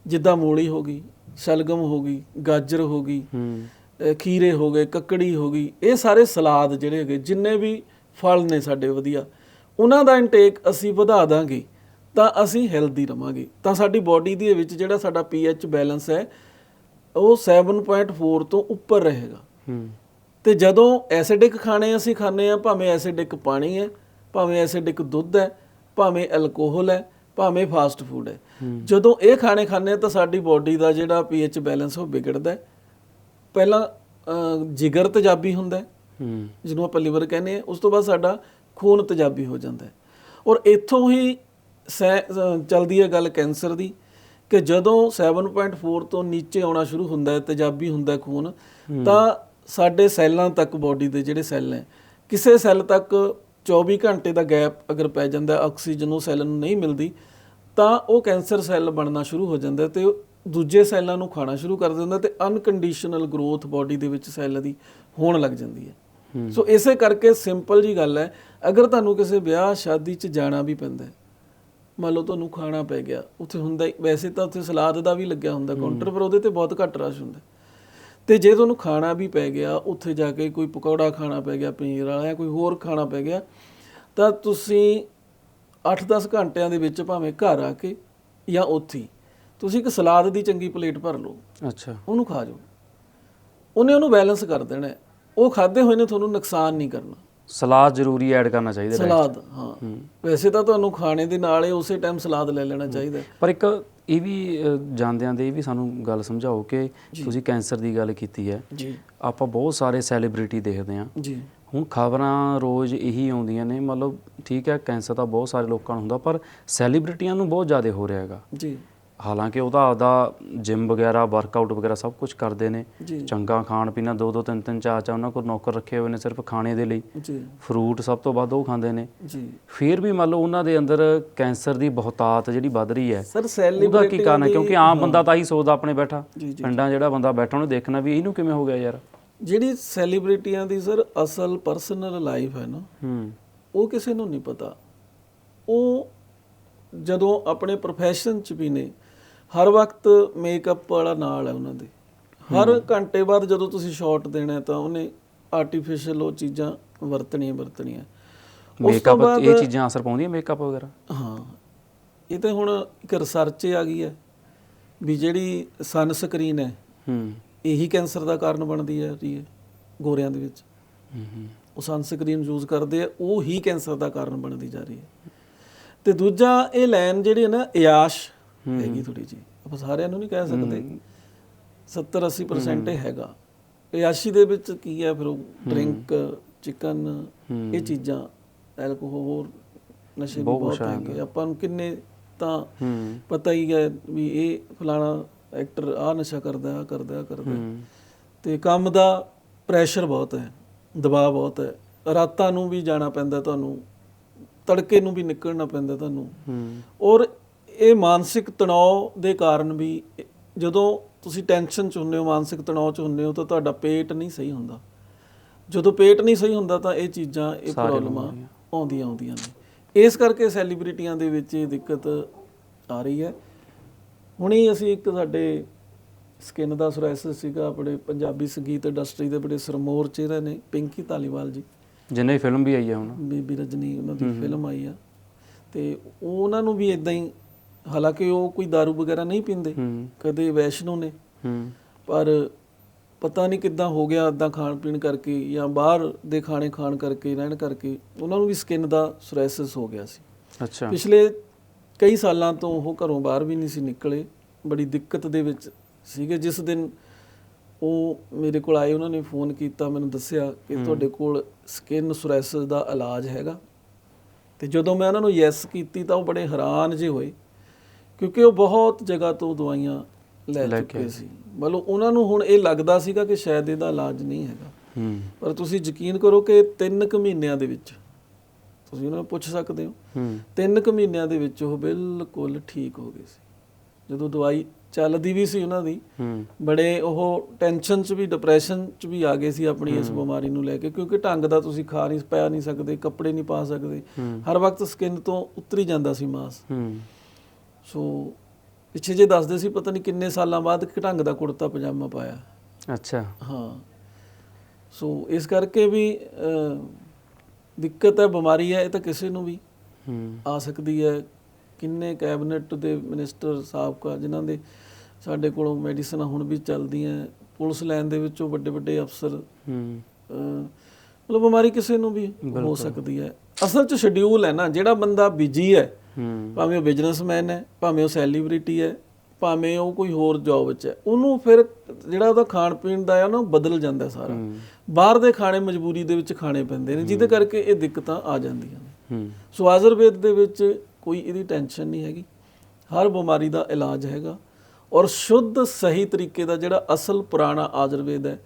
ਜਿੱਦਾਂ ਮੂਲੀ ਹੋ ਗਈ, ਸ਼ਲਗਮ ਹੋ ਗਈ, ਗਾਜਰ ਹੋ ਗਈ ਖੀਰੇ ਹੋ ਗਏ, ਕੱਕੜੀ ਹੋ ਗਈ, ਇਹ ਸਾਰੇ ਸਲਾਦ ਜਿਹੜੇ ਹੈਗੇ, ਜਿੰਨੇ ਵੀ ਫਲ ਨੇ ਸਾਡੇ ਵਧੀਆ, ਉਹਨਾਂ ਦਾ ਇਨਟੇਕ ਅਸੀਂ ਵਧਾ ਦਾਂਗੇ, ਤਾਂ ਅਸੀਂ ਹੈਲਦੀ ਰਵਾਂਗੇ। ਤਾਂ ਸਾਡੀ ਬਾਡੀ ਦੇ ਵਿੱਚ ਜਿਹੜਾ ਸਾਡਾ ਪੀਐਚ ਬੈਲੈਂਸ ਹੈ, ਉਹ 7.4 ਤੋਂ ਉੱਪਰ ਰਹੇਗਾ। ਤੇ ਜਦੋਂ ਐਸਿਡਿਕ ਖਾਣੇ ਅਸੀਂ ਖਾਂਦੇ ਆ ਭਾਵੇਂ ਐਸਿਡਿਕ ਪਾਣੀ ਹੈ ਭਾਵੇਂ ਐਸਿਡਿਕ ਦੁੱਧ ਹੈ ਭਾਵੇਂ ਅਲਕੋਹਲ ਹੈ ਭਾਵੇਂ ਫਾਸਟ ਫੂਡ ਹੈ। ਜਦੋਂ ਇਹ ਖਾਣੇ ਖਾਂਦੇ ਆ ਤਾਂ ਸਾਡੀ ਬਾਡੀ ਦਾ ਜਿਹੜਾ ਪੀਐਚ ਬੈਲੈਂਸ ਉਹ ਵਿਗੜਦਾ ਪਹਿਲਾਂ ਜਿਗਰ ਤੇਜ਼ਾਬੀ ਹੁੰਦਾ ਜਿਹਨੂੰ ਆਪਾਂ ਲਿਵਰ ਕਹਿੰਦੇ ਆ ਉਸ ਤੋਂ ਬਾਅਦ ਸਾਡਾ ਖੂਨ ਤੇਜ਼ਾਬੀ ਹੋ ਜਾਂਦਾ ਹੈ। ਔਰ ਇੱਥੋਂ ਹੀ ਚੱਲਦੀ ਹੈ ਗੱਲ ਕੈਂਸਰ ਦੀ ਕਿ ਜਦੋਂ 7.4 ਤੋਂ ਨੀਚੇ ਆਉਣਾ ਸ਼ੁਰੂ ਹੁੰਦਾ ਹੈ ਤੇਜ਼ਾਬੀ ਹੁੰਦਾ ਖੂਨ ਤਾਂ ਸਾਡੇ ਸੈੱਲਾਂ ਤੱਕ ਬਾਡੀ ਦੇ ਜਿਹੜੇ ਸੈੱਲ ਨੇ ਕਿਸੇ ਸੈੱਲ ਤੱਕ 24 ਘੰਟੇ ਦਾ ਗੈਪ ਅਗਰ ਪੈ ਜਾਂਦਾ ਆਕਸੀਜਨ ਉਹ ਸੈੱਲ ਨੂੰ ਨਹੀਂ ਮਿਲਦੀ ਤਾਂ ਉਹ ਕੈਂਸਰ ਸੈੱਲ ਬਣਨਾ ਸ਼ੁਰੂ ਹੋ ਜਾਂਦਾ ਤੇ ਦੂਜੇ ਸੈੱਲਾਂ ਨੂੰ ਖਾਣਾ ਸ਼ੁਰੂ ਕਰ ਦਿੰਦਾ ਤੇ ਅਨਕੰਡੀਸ਼ਨਲ ਗਰੋਥ ਬਾਡੀ ਦੇ ਵਿੱਚ ਸੈੱਲ ਦੀ ਹੋਣ ਲੱਗ ਜਾਂਦੀ ਹੈ। ਸੋ ਇਸੇ ਕਰਕੇ ਸਿੰਪਲ ਜੀ ਗੱਲ ਹੈ ਅਗਰ ਤੁਹਾਨੂੰ ਕਿਸੇ ਵਿਆਹ ਸ਼ਾਦੀ 'ਚ ਜਾਣਾ ਵੀ ਪੈਂਦਾ ਹੈ ਮੰਨ ਲਓ ਤੁਹਾਨੂੰ ਖਾਣਾ ਪੈ ਗਿਆ ਉੱਥੇ ਹੁੰਦਾ ਵੈਸੇ ਤਾਂ ਉੱਥੇ ਸਲਾਦ ਦਾ ਵੀ ਲੱਗਿਆ ਹੁੰਦਾ ਕਾਊਂਟਰ ਪਰ ਉਹਦੇ ਤੇ ਬਹੁਤ ਘੱਟ ਰਸ਼ ਹੁੰਦਾ ਤੇ ਜੇ ਤੁਹਾਨੂੰ ਖਾਣਾ ਵੀ ਪੈ ਗਿਆ ਉੱਥੇ ਜਾ ਕੇ ਕੋਈ ਪਕੌੜਾ ਖਾਣਾ ਪੈ ਗਿਆ ਪਨੀਰ ਵਾਲਾ ਜਾਂ ਕੋਈ ਹੋਰ ਖਾਣਾ ਪੈ ਗਿਆ ਤਾਂ ਤੁਸੀਂ 8-10 ਘੰਟਿਆਂ ਦੇ ਵਿੱਚ ਭਾਵੇਂ ਘਰ ਆ ਕੇ ਜਾਂ ਉੱਥੇ ਤੁਸੀਂ ਇੱਕ ਸਲਾਦ ਦੀ ਚੰਗੀ ਪਲੇਟ ਭਰ ਲਓ। ਅੱਛਾ। ਉਹਨੂੰ ਖਾ ਜਾਓ। ਉਹਨੇ ਉਹਨੂੰ ਬੈਲੈਂਸ ਕਰ ਦੇਣਾ। ਉਹ ਖਾਦੇ ਹੋਏ ਨੇ ਤੁਹਾਨੂੰ ਨੁਕਸਾਨ ਨਹੀਂ ਕਰਨਾ। ਸਲਾਦ ਜ਼ਰੂਰੀ ਐਡ ਕਰਨਾ ਚਾਹੀਦਾ diet 'ਚ। ਸਲਾਦ ਹਾਂ। ਵੈਸੇ ਤਾਂ ਤੁਹਾਨੂੰ ਖਾਣੇ ਦੇ ਨਾਲ ਹੀ ਉਸੇ ਟਾਈਮ ਸਲਾਦ ਲੈ ਲੈਣਾ ਚਾਹੀਦਾ। ਹੈ। ਪਰ ਇੱਕ ਇਹ ਵੀ ਅ, ਜਾਂਦਿਆਂ ਦੇ ਇਹ ਵੀ ਸਾਨੂੰ ਗੱਲ ਸਮਝਾਓ ਕਿ ਤੁਸੀਂ ਕੈਂਸਰ ਦੀ ਗੱਲ ਕੀਤੀ ਹੈ। ਜੀ। ਆਪਾਂ ਬਹੁਤ ਸਾਰੇ ਸੈਲੀਬ੍ਰਿਟੀ ਦੇਖਦੇ ਹਾਂ। ਜੀ। ਹੁਣ ਖਬਰਾਂ ਰੋਜ਼ ਇਹੀ ਆਉਂਦੀਆਂ ਨੇ ਮਤਲਬ ਠੀਕ ਹੈ ਕੈਂਸਰ ਤਾਂ ਬਹੁਤ ਸਾਰੇ ਲੋਕਾਂ ਨੂੰ ਹੁੰਦਾ ਪਰ ਸੈਲੀਬ੍ਰਿਟੀਆਂ ਨੂੰ ਬਹੁਤ ਜ਼ਿਆਦਾ ਹੋ ਰਿਹਾ ਹੈਗਾ। ਜੀ। ਹਾਲਾਂਕਿ ਉਹਦਾ ਆਪਦਾ ਜਿਮ ਵਗੈਰਾ ਵਰਕਆਊਟ ਵਗੈਰਾ ਸਭ ਕੁਝ ਕਰਦੇ ਨੇ। ਜੀ। ਚੰਗਾ ਖਾਣ ਪੀਣਾ ਦੋ ਦੋ ਤਿੰਨ ਤਿੰਨ ਚਾਰ ਚਾਰ ਉਹਨਾਂ ਕੋਲ ਨੌਕਰ ਰੱਖੇ ਹੋਏ ਨੇ ਸਿਰਫ ਖਾਣੇ ਦੇ ਲਈ। ਜੀ। ਫਰੂਟ ਸਭ ਤੋਂ ਵੱਧ ਉਹ ਖਾਂਦੇ ਨੇ। ਜੀ। ਫਿਰ ਵੀ ਮੰਨ ਲਓ ਉਹਨਾਂ ਦੇ ਅੰਦਰ ਕੈਂਸਰ ਦੀ ਬਹੁਤਾਤ ਜਿਹੜੀ ਵੱਧ ਰਹੀ ਹੈ ਸਰ ਉਹਦਾ ਸੈਲੀਬ੍ਰਿਟੀ ਕੀ ਕਾਰਨ ਹੈ? ਕਿਉਂਕਿ ਆਮ ਬੰਦਾ ਤਾਂ ਹੀ ਸੋਚਦਾ ਆਪਣੇ ਬੈਠਾ। ਜੀ ਜੀ। ਪਿੰਡਾਂ ਜਿਹੜਾ ਬੰਦਾ ਬੈਠਾ ਉਹਨੂੰ ਦੇਖਣਾ ਵੀ ਇਹਨੂੰ ਕਿਵੇਂ ਹੋ ਗਿਆ ਯਾਰ। ਜਿਹੜੀ ਸੈਲੀਬ੍ਰਿਟੀਆਂ ਦੀ ਸਰ ਅਸਲ ਪਰਸਨਲ ਲਾਈਫ ਹੈ ਨਾ ਹੂੰ। ਉਹ ਕਿਸੇ ਨੂੰ ਨਹੀਂ ਪਤਾ। ਉਹ ਜਦੋਂ ਆਪਣੇ profession ਚ ਵੀ ਨੇ ਹਰ ਵਕਤ ਮੇਕਅਪ ਵਾਲਾ ਨਾਲ ਹੈ ਉਹਨਾਂ ਦੇ। ਹਰ ਘੰਟੇ ਬਾਅਦ ਜਦੋਂ ਤੁਸੀਂ ਸ਼ਾਟ ਦੇਣਾ ਤਾਂ ਉਹਨੇ ਆਰਟੀਫੀਸ਼ੀਅਲ ਉਹ ਚੀਜ਼ਾਂ ਵਰਤਣੀਆਂ ਵਰਤਣੀਆਂ। ਮੇਕਅਪ ਇਹ ਚੀਜ਼ਾਂ ਅਸਰ ਪਾਉਂਦੀਆਂ ਮੇਕਅਪ ਵਗੈਰਾ? ਹਾਂ। ਇਹ ਤਾਂ ਹੁਣ ਇੱਕ ਰਿਸਰਚ ਆ ਗਈ ਹੈ ਵੀ ਜਿਹੜੀ ਸਨ ਸਕਰੀਨ ਹੈ ਹੂੰ। ਇਹੀ ਕੈਂਸਰ ਦਾ ਕਾਰਨ ਬਣਦੀ ਹੈ ਰਹੀ ਹੈ ਗੋਰਿਆਂ ਦੇ ਵਿੱਚ। ਹੂੰ ਹੂੰ। ਉਹ ਸਨਸਕ੍ਰੀਨ ਯੂਜ਼ ਕਰਦੇ ਆ ਉਹ ਹੀ ਕੈਂਸਰ ਦਾ ਕਾਰਨ ਬਣਦੀ ਜਾ ਰਹੀ ਹੈ। ਤੇ ਦੂਜਾ ਇਹ ਲਾਈਨ ਜਿਹੜੀ ਹੈ ਨਾ ਇਆਸ਼ ਹੈਗੀ ਥੋੜੀ ਜੀ ਆਪਾਂ ਸਾਰਿਆਂ ਨੂੰ ਨਹੀਂ ਕਹਿ ਸਕਦੇ। 70 80% ਇਹ ਹੈਗਾ। ਇਆਸ਼ੀ ਦੇ ਵਿੱਚ ਕੀ ਹੈ ਫਿਰ ਉਹ? ਡਰਿੰਕ ਚਿਕਨ ਇਹ ਚੀਜ਼ਾਂ ਐਲਕੋਹਲ ਹੋਰ ਨਸ਼ੇ ਵੀ ਬਹੁਤ ਹੈਗੇ। ਆਪਾਂ ਨੂੰ ਕਿੰਨੇ ਤਾਂ ਪਤਾ ਹੀ ਹੈ ਵੀ ਇਹ ਫਲਾਣਾ ਐਕਟਰ ਆ ਨਸ਼ਾ ਕਰਦਾ ਆ ਕਰਦਾ ਆ ਕਰਦਾ। ਤੇ ਕੰਮ ਦਾ ਪ੍ਰੈਸ਼ਰ ਬਹੁਤ ਹੈ ਦਬਾਅ ਬਹੁਤ ਹੈ। ਰਾਤਾਂ ਨੂੰ ਵੀ ਜਾਣਾ ਪੈਂਦਾ ਤੁਹਾਨੂੰ ਤੜਕੇ ਨੂੰ ਵੀ ਨਿਕਲਣਾ ਪੈਂਦਾ ਤੁਹਾਨੂੰ। ਔਰ ਇਹ ਮਾਨਸਿਕ ਤਣਾਅ ਦੇ ਕਾਰਨ ਵੀ ਜਦੋਂ ਤੁਸੀਂ ਟੈਨਸ਼ਨ ਚ ਹੁੰਦੇ ਹੋ ਮਾਨਸਿਕ ਤਣਾਅ ਚ ਹੁੰਦੇ ਹੋ ਤਾਂ ਤੁਹਾਡਾ ਪੇਟ ਨਹੀਂ ਸਹੀ ਹੁੰਦਾ। ਜਦੋਂ ਪੇਟ ਨਹੀਂ ਸਹੀ ਹੁੰਦਾ ਤਾਂ ਇਹ ਚੀਜ਼ਾਂ ਇਹ ਪ੍ਰੋਬਲਮਾਂ ਆਉਂਦੀਆਂ ਆਉਂਦੀਆਂ ਨੇ। ਇਸ ਕਰਕੇ ਸੈਲੀਬ੍ਰਿਟੀਆਂ ਦੇ ਵਿੱਚ ਇਹ ਦਿੱਕਤ ਆ ਰਹੀ ਹੈ। ਹੁਣੇ ਅਸੀਂ ਇੱਕ ਸਾਡੇ ਸਕਿਨ ਦਾ ਸੋਰਾਇਸਿਸ ਸੀਗਾ ਆਪਣੇ ਪੰਜਾਬੀ ਸੰਗੀਤ ਇੰਡਸਟਰੀ ਦੇ ਬੜੇ ਸਰਮੋਰ ਚਿਹਰੇ ਨੇ ਪਿੰਕੀ ਧਾਲੀਵਾਲ ਜੀ। ਜਿੰਨੇ ਫਿਲਮ ਵੀ ਆਈ ਹੈ ਹੁਣ। ਬੀਬੀ ਰਜਨੀ ਉਹਨਾਂ ਦੀ ਫਿਲਮ ਆਈ ਆ। ਤੇ ਉਹ ਉਹਨਾਂ ਨੂੰ ਵੀ ਇਦਾਂ ਹੀ ਹਾਲਾਂਕਿ ਉਹ ਕੋਈ दारू ਵਗੈਰਾ ਨਹੀਂ ਪੀਂਦੇ ਕਦੇ ਵੈਸ਼ਨੋ ਨੇ। ਪਰ ਪਤਾ ਨਹੀਂ ਕਿੱਦਾਂ ਹੋ ਗਿਆ ਇਦਾਂ ਖਾਣ ਪੀਣ ਕਰਕੇ ਜਾਂ ਬਾਹਰ ਦੇ ਖਾਣੇ ਖਾਣ ਕਰਕੇ ਰਹਿਣ ਕਰਕੇ ਉਹਨਾਂ ਨੂੰ ਵੀ ਸਕਿਨ ਦਾ ਸੋਰਾਇਸਿਸ ਹੋ ਗਿਆ ਸੀ। ਅੱਛਾ। ਪਿਛਲੇ ਕਈ ਸਾਲਾਂ ਤੋਂ ਉਹ ਘਰੋਂ ਬਾਹਰ ਵੀ ਨਹੀਂ ਸੀ ਨਿਕਲੇ। ਬੜੀ ਦਿੱਕਤ ਦੇ ਵਿੱਚ ਸੀਗੇ। ਜਿਸ ਦਿਨ ਉਹ ਮੇਰੇ ਕੋਲ ਆਏ ਉਹਨਾਂ ਨੇ ਫੋਨ ਕੀਤਾ ਮੈਨੂੰ ਦੱਸਿਆ ਕਿ ਤੁਹਾਡੇ ਕੋਲ ਸਕਿਨ ਸੋਰਾਇਸਿਸ ਦਾ ਇਲਾਜ ਹੈਗਾ। ਤੇ ਜਦੋਂ ਮੈਂ ਉਹਨਾਂ ਨੂੰ ਯੈਸ ਕੀਤੀ ਤਾਂ ਉਹ ਬੜੇ ਹੈਰਾਨ ਜੇ ਹੋਏ। ਕਿਉਂਕਿ ਉਹ ਬਹੁਤ ਜਗ੍ਹਾ ਤੋਂ ਦਵਾਈਆਂ ਲੈ ਚੁੱਕੇ ਸੀ। ਮਤਲਬ ਉਹਨਾਂ ਨੂੰ ਹੁਣ ਇਹ ਲੱਗਦਾ ਸੀਗਾ ਕਿ ਸ਼ਾਇਦ ਇਹਦਾ ਇਲਾਜ ਨਹੀਂ ਹੈਗਾ। ਹੂੰ। ਪਰ ਤੁਸੀਂ ਯਕੀਨ ਕਰੋ ਕਿ 3 ਕੁ ਮਹੀਨਿਆਂ ਦੇ ਵਿੱਚ ਤੁਸੀਂ ਉਹਨਾਂ ਨੂੰ ਪੁੱਛ ਸਕਦੇ ਹੋ ਹੂੰ। ਤਿੰਨ ਕੁ ਮਹੀਨਿਆਂ ਦੇ ਵਿੱਚ ਉਹ ਬਿਲਕੁਲ ਠੀਕ ਹੋ ਗਏ ਸੀ। ਜਦੋਂ ਦਵਾਈ ਚੱਲਦੀ ਵੀ ਸੀ ਉਹਨਾਂ ਦੀ ਹੂੰ। ਬੜੇ ਉਹ ਟੈਨਸ਼ਨ 'ਚ ਵੀ ਡਿਪਰੈਸ਼ਨ 'ਚ ਵੀ ਆ ਗਏ ਸੀ ਆਪਣੀ ਇਸ ਬਿਮਾਰੀ ਨੂੰ ਲੈ ਕੇ ਕਿਉਂਕਿ ਢੰਗ ਦਾ ਤੁਸੀਂ ਖਾ ਨਹੀਂ ਪੈ ਨਹੀਂ ਸਕਦੇ ਕੱਪੜੇ ਨਹੀਂ ਪਾ ਸਕਦੇ। ਹਰ ਵਕਤ ਸਕਿਨ ਤੋਂ ਉਤਰੀ ਜਾਂਦਾ ਸੀ ਮਾਸ। ਹੂੰ। ਸੋ ਪਿੱਛੇ ਜੇ ਦੱਸਦੇ ਸੀ ਪਤਾ ਨਹੀਂ ਕਿੰਨੇ ਸਾਲਾਂ ਬਾਅਦ ਕਿ ਢੰਗ ਦਾ ਕੁੜਤਾ ਪਜਾਮਾ ਪਾਇਆ। ਅੱਛਾ। ਹਾਂ। ਸੋ ਇਸ ਕਰਕੇ ਵੀ ਦਿੱਕਤ ਹੈ ਬਿਮਾਰੀ ਹੈ ਇਹ ਤਾਂ ਕਿਸੇ ਨੂੰ ਵੀ ਹੂੰ। ਆ ਸਕਦੀ ਹੈ। ਕਿੰਨੇ ਕੈਬਨਿਟ ਦੇ ਮਿਨਿਸਟਰ ਸਾਬਕਾ ਜਿਨ੍ਹਾਂ ਦੇ ਸਾਡੇ ਕੋਲੋਂ ਮੈਡੀਸਨਾਂ ਹੁਣ ਵੀ ਚੱਲਦੀਆਂ ਪੁਲਿਸ ਲਾਈਨ ਦੇ ਵਿੱਚੋਂ ਵੱਡੇ ਵੱਡੇ ਅਫਸਰ ਹੂੰ। ਮਤਲਬ ਬਿਮਾਰੀ ਕਿਸੇ ਨੂੰ ਵੀ ਹੋ ਸਕਦੀ ਹੈ। ਅਸਲ 'ਚ ਸ਼ਡਿਊਲ ਹੈ ਨਾ ਜਿਹੜਾ ਬੰਦਾ ਬਿਜ਼ੀ ਹੂੰ ਭਾਵੇਂ ਉਹ ਬਿਜ਼ਨਸਮੈਨ ਹੈ ਭਾਵੇਂ ਉਹ ਸੈਲੀਬ੍ਰਿਟੀ ਹੈ ਭਾਵੇਂ ਉਹ ਕੋਈ ਹੋਰ ਜੌਬ ਵਿੱਚ ਹੈ ਉਹਨੂੰ ਫਿਰ ਜਿਹੜਾ ਉਹਦਾ ਖਾਣ ਪੀਣ ਦਾ ਹੈ ਨਾ ਉਹ ਬਦਲ ਜਾਂਦਾ ਸਾਰਾ। ਬਾਹਰ ਦੇ ਖਾਣੇ ਮਜਬੂਰੀ ਦੇ ਵਿੱਚ ਖਾਣੇ ਪੈਂਦੇ ਨੇ ਜਿਹਦੇ ਕਰਕੇ ਇਹ ਦਿੱਕਤਾਂ ਆ ਜਾਂਦੀਆਂ ਨੇ। ਸੋ ਆਯੁਰਵੇਦ ਦੇ ਵਿੱਚ ਕੋਈ ਇਹਦੀ ਟੈਨਸ਼ਨ ਨਹੀਂ ਹੈਗੀ। ਹਰ ਬਿਮਾਰੀ ਦਾ ਇਲਾਜ ਹੈਗਾ। ਔਰ ਸ਼ੁੱਧ ਸਹੀ ਤਰੀਕੇ ਦਾ ਜਿਹੜਾ ਅਸਲ ਪੁਰਾਣਾ ਆਯੁਰਵੇਦ ਹੈ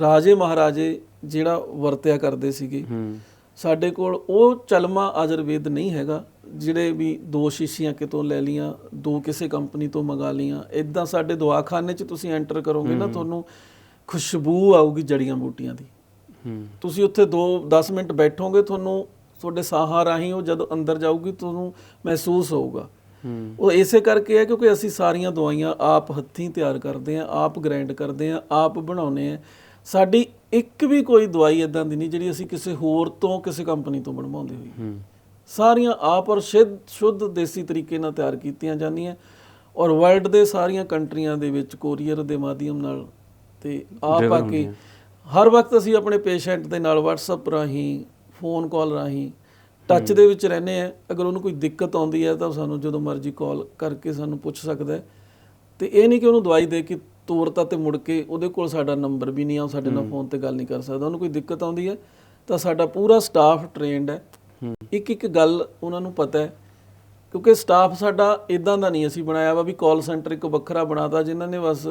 ਰਾਜੇ ਮਹਾਰਾਜੇ ਜਿਹੜਾ ਵਰਤਿਆ ਕਰਦੇ ਸੀਗੇ ਹੂੰ। ਸਾਡੇ ਕੋਲ ਉਹ ਚਲਮਾ ਆਯੁਰਵੇਦ ਨਹੀਂ ਹੈਗਾ ਜਿਹੜੇ ਵੀ ਦੋ ਸ਼ੀਸ਼ੀਆਂ ਕਿਤੋਂ ਲੈ ਲੀਆਂ ਦੋ ਕਿਸੇ ਕੰਪਨੀ ਤੋਂ ਮੰਗਾ ਲੀਆਂ ਇਦਾਂ ਸਾਡੇ ਦਵਾਖਾਨੇ 'ਚ ਤੁਸੀਂ ਐਂਟਰ ਕਰੋਗੇ ਨਾ ਤੁਹਾਨੂੰ ਖੁਸ਼ਬੂ ਆਊਗੀ ਜੜੀਆਂ ਬੂਟੀਆਂ ਦੀ। ਤੁਸੀਂ ਉੱਥੇ 2 10 ਮਿੰਟ ਬੈਠੋਗੇ ਤੁਹਾਨੂੰ ਤੁਹਾਡੇ ਸਾਹਾਂ ਰਾਹੀਂ ਉਹ ਜਦੋਂ ਅੰਦਰ ਜਾਊਗੀ ਤੁਹਾਨੂੰ ਮਹਿਸੂਸ ਹੋਊਗਾ। ਉਹ ਇਸੇ ਕਰਕੇ ਹੈ ਕਿਉਂਕਿ ਅਸੀਂ ਸਾਰੀਆਂ ਦਵਾਈਆਂ ਆਪ ਹੱਥੀਂ ਤਿਆਰ ਕਰਦੇ ਆਂ ਆਪ ਗ੍ਰਾਈਂਡ ਕਰਦੇ ਆਂ ਆਪ ਬਣਾਉਨੇ ਆ ਸਾਡੀ ਇੱਕ ਵੀ ਕੋਈ ਦਵਾਈ ਇਦਾਂ ਦੀ ਨਹੀਂ ਜਿਹੜੀ ਅਸੀਂ ਕਿਸੇ ਹੋਰ ਤੋਂ ਕਿਸੇ ਕੰਪਨੀ ਤੋਂ ਬਣਵਾਉਂਦੇ ਹੋਈ ਸਾਰੀਆਂ ਆਪ ਔਰ ਸ਼ੁੱਧ ਸ਼ੁੱਧ ਦੇਸੀ ਤਰੀਕੇ ਨਾਲ ਤਿਆਰ ਕੀਤੀਆਂ ਜਾਂਦੀਆਂ ਔਰ ਵਰਲਡ ਦੇ ਸਾਰੀਆਂ ਕੰਟਰੀਆਂ ਦੇ ਵਿੱਚ ਕੋਰੀਅਰ ਦੇ ਮਾਧਿਅਮ ਨਾਲ ਤੇ ਆਪ ਆ ਕੇ ਹਰ ਵਕਤ ਅਸੀਂ ਆਪਣੇ ਪੇਸ਼ੈਂਟ ਦੇ ਨਾਲ WhatsApp ਰਾਹੀਂ ਫੋਨ ਕਾਲ ਰਾਹੀਂ ਟੱਚ ਦੇ ਵਿੱਚ ਰਹਿੰਦੇ ਆ ਅਗਰ ਉਹਨੂੰ ਕੋਈ ਦਿੱਕਤ ਆਉਂਦੀ ਹੈ ਤਾਂ ਸਾਨੂੰ ਜਦੋਂ ਮਰਜ਼ੀ ਕਾਲ ਕਰਕੇ ਸਾਨੂੰ ਪੁੱਛ ਸਕਦਾ ਹੈ। ਤੇ ਇਹ ਨਹੀਂ ਕਿ ਉਹਨੂੰ ਦਵਾਈ ਦੇ ਕੇ ਤੋਰਤਾ ਤੇ ਮੁੜ ਕੇ ਉਹਦੇ ਕੋਲ ਸਾਡਾ ਨੰਬਰ ਵੀ ਨਹੀਂ ਆ ਉਹ ਸਾਡੇ ਨਾਲ ਫੋਨ ਤੇ ਗੱਲ ਨਹੀਂ ਕਰ ਸਕਦਾ। ਉਹਨੂੰ ਕੋਈ ਦਿੱਕਤ ਆਉਂਦੀ ਹੈ ਤਾਂ ਸਾਡਾ ਪੂਰਾ ਸਟਾਫ ਟ੍ਰੇਨਡ ਹੈ। ਇੱਕ ਇੱਕ ਗੱਲ ਉਹਨਾਂ ਨੂੰ ਪਤਾ ਹੈ ਕਿਉਂਕਿ ਸਟਾਫ ਸਾਡਾ ਇਦਾਂ ਦਾ ਨਹੀਂ ਅਸੀਂ ਬਣਾਇਆ ਵਾ ਵੀ ਕਾਲ ਸੈਂਟਰ ਇੱਕ ਵੱਖਰਾ ਬਣਾਤਾ ਜਿਨ੍ਹਾਂ ਨੇ ਬਸ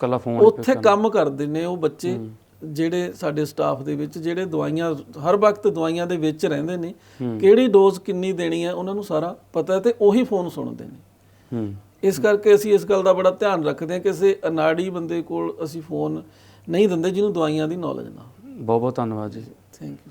ਕੱਲਾ ਫੋਨ ਉੱਥੇ ਕੰਮ ਕਰਦੇ ਨੇ ਉਹ ਬੱਚੇ ਜਿਹੜੇ ਸਾਡੇ ਸਟਾਫ ਦੇ ਵਿੱਚ ਜਿਹੜੇ ਦਵਾਈਆਂ ਹਰ ਵਕਤ ਦਵਾਈਆਂ ਦੇ ਵਿੱਚ ਰਹਿੰਦੇ ਨੇ ਕਿਹੜੀ ਡੋਜ਼ ਕਿੰਨੀ ਦੇਣੀ ਹੈ ਉਹਨਾਂ ਨੂੰ ਸਾਰਾ ਪਤਾ ਹੈ ਤੇ ਉਹੀ ਫੋਨ ਸੁਣਦੇ ਨੇ। ਇਸ ਕਰਕੇ ਅਸੀਂ ਇਸ ਗੱਲ ਦਾ ਬੜਾ ਧਿਆਨ ਰੱਖਦੇ ਹਾਂ ਕਿ ਕਿਸੇ ਅਨਾੜੀ ਬੰਦੇ ਕੋਲ ਅਸੀਂ ਫੋਨ ਨਹੀਂ ਦਿੰਦੇ ਜਿਹਨੂੰ ਦਵਾਈਆਂ ਦੀ ਨੌਲੇਜ ਨਾ ਬਹੁਤ ਬਹੁਤ ਧੰਨਵਾਦ ਜੀ। Thank you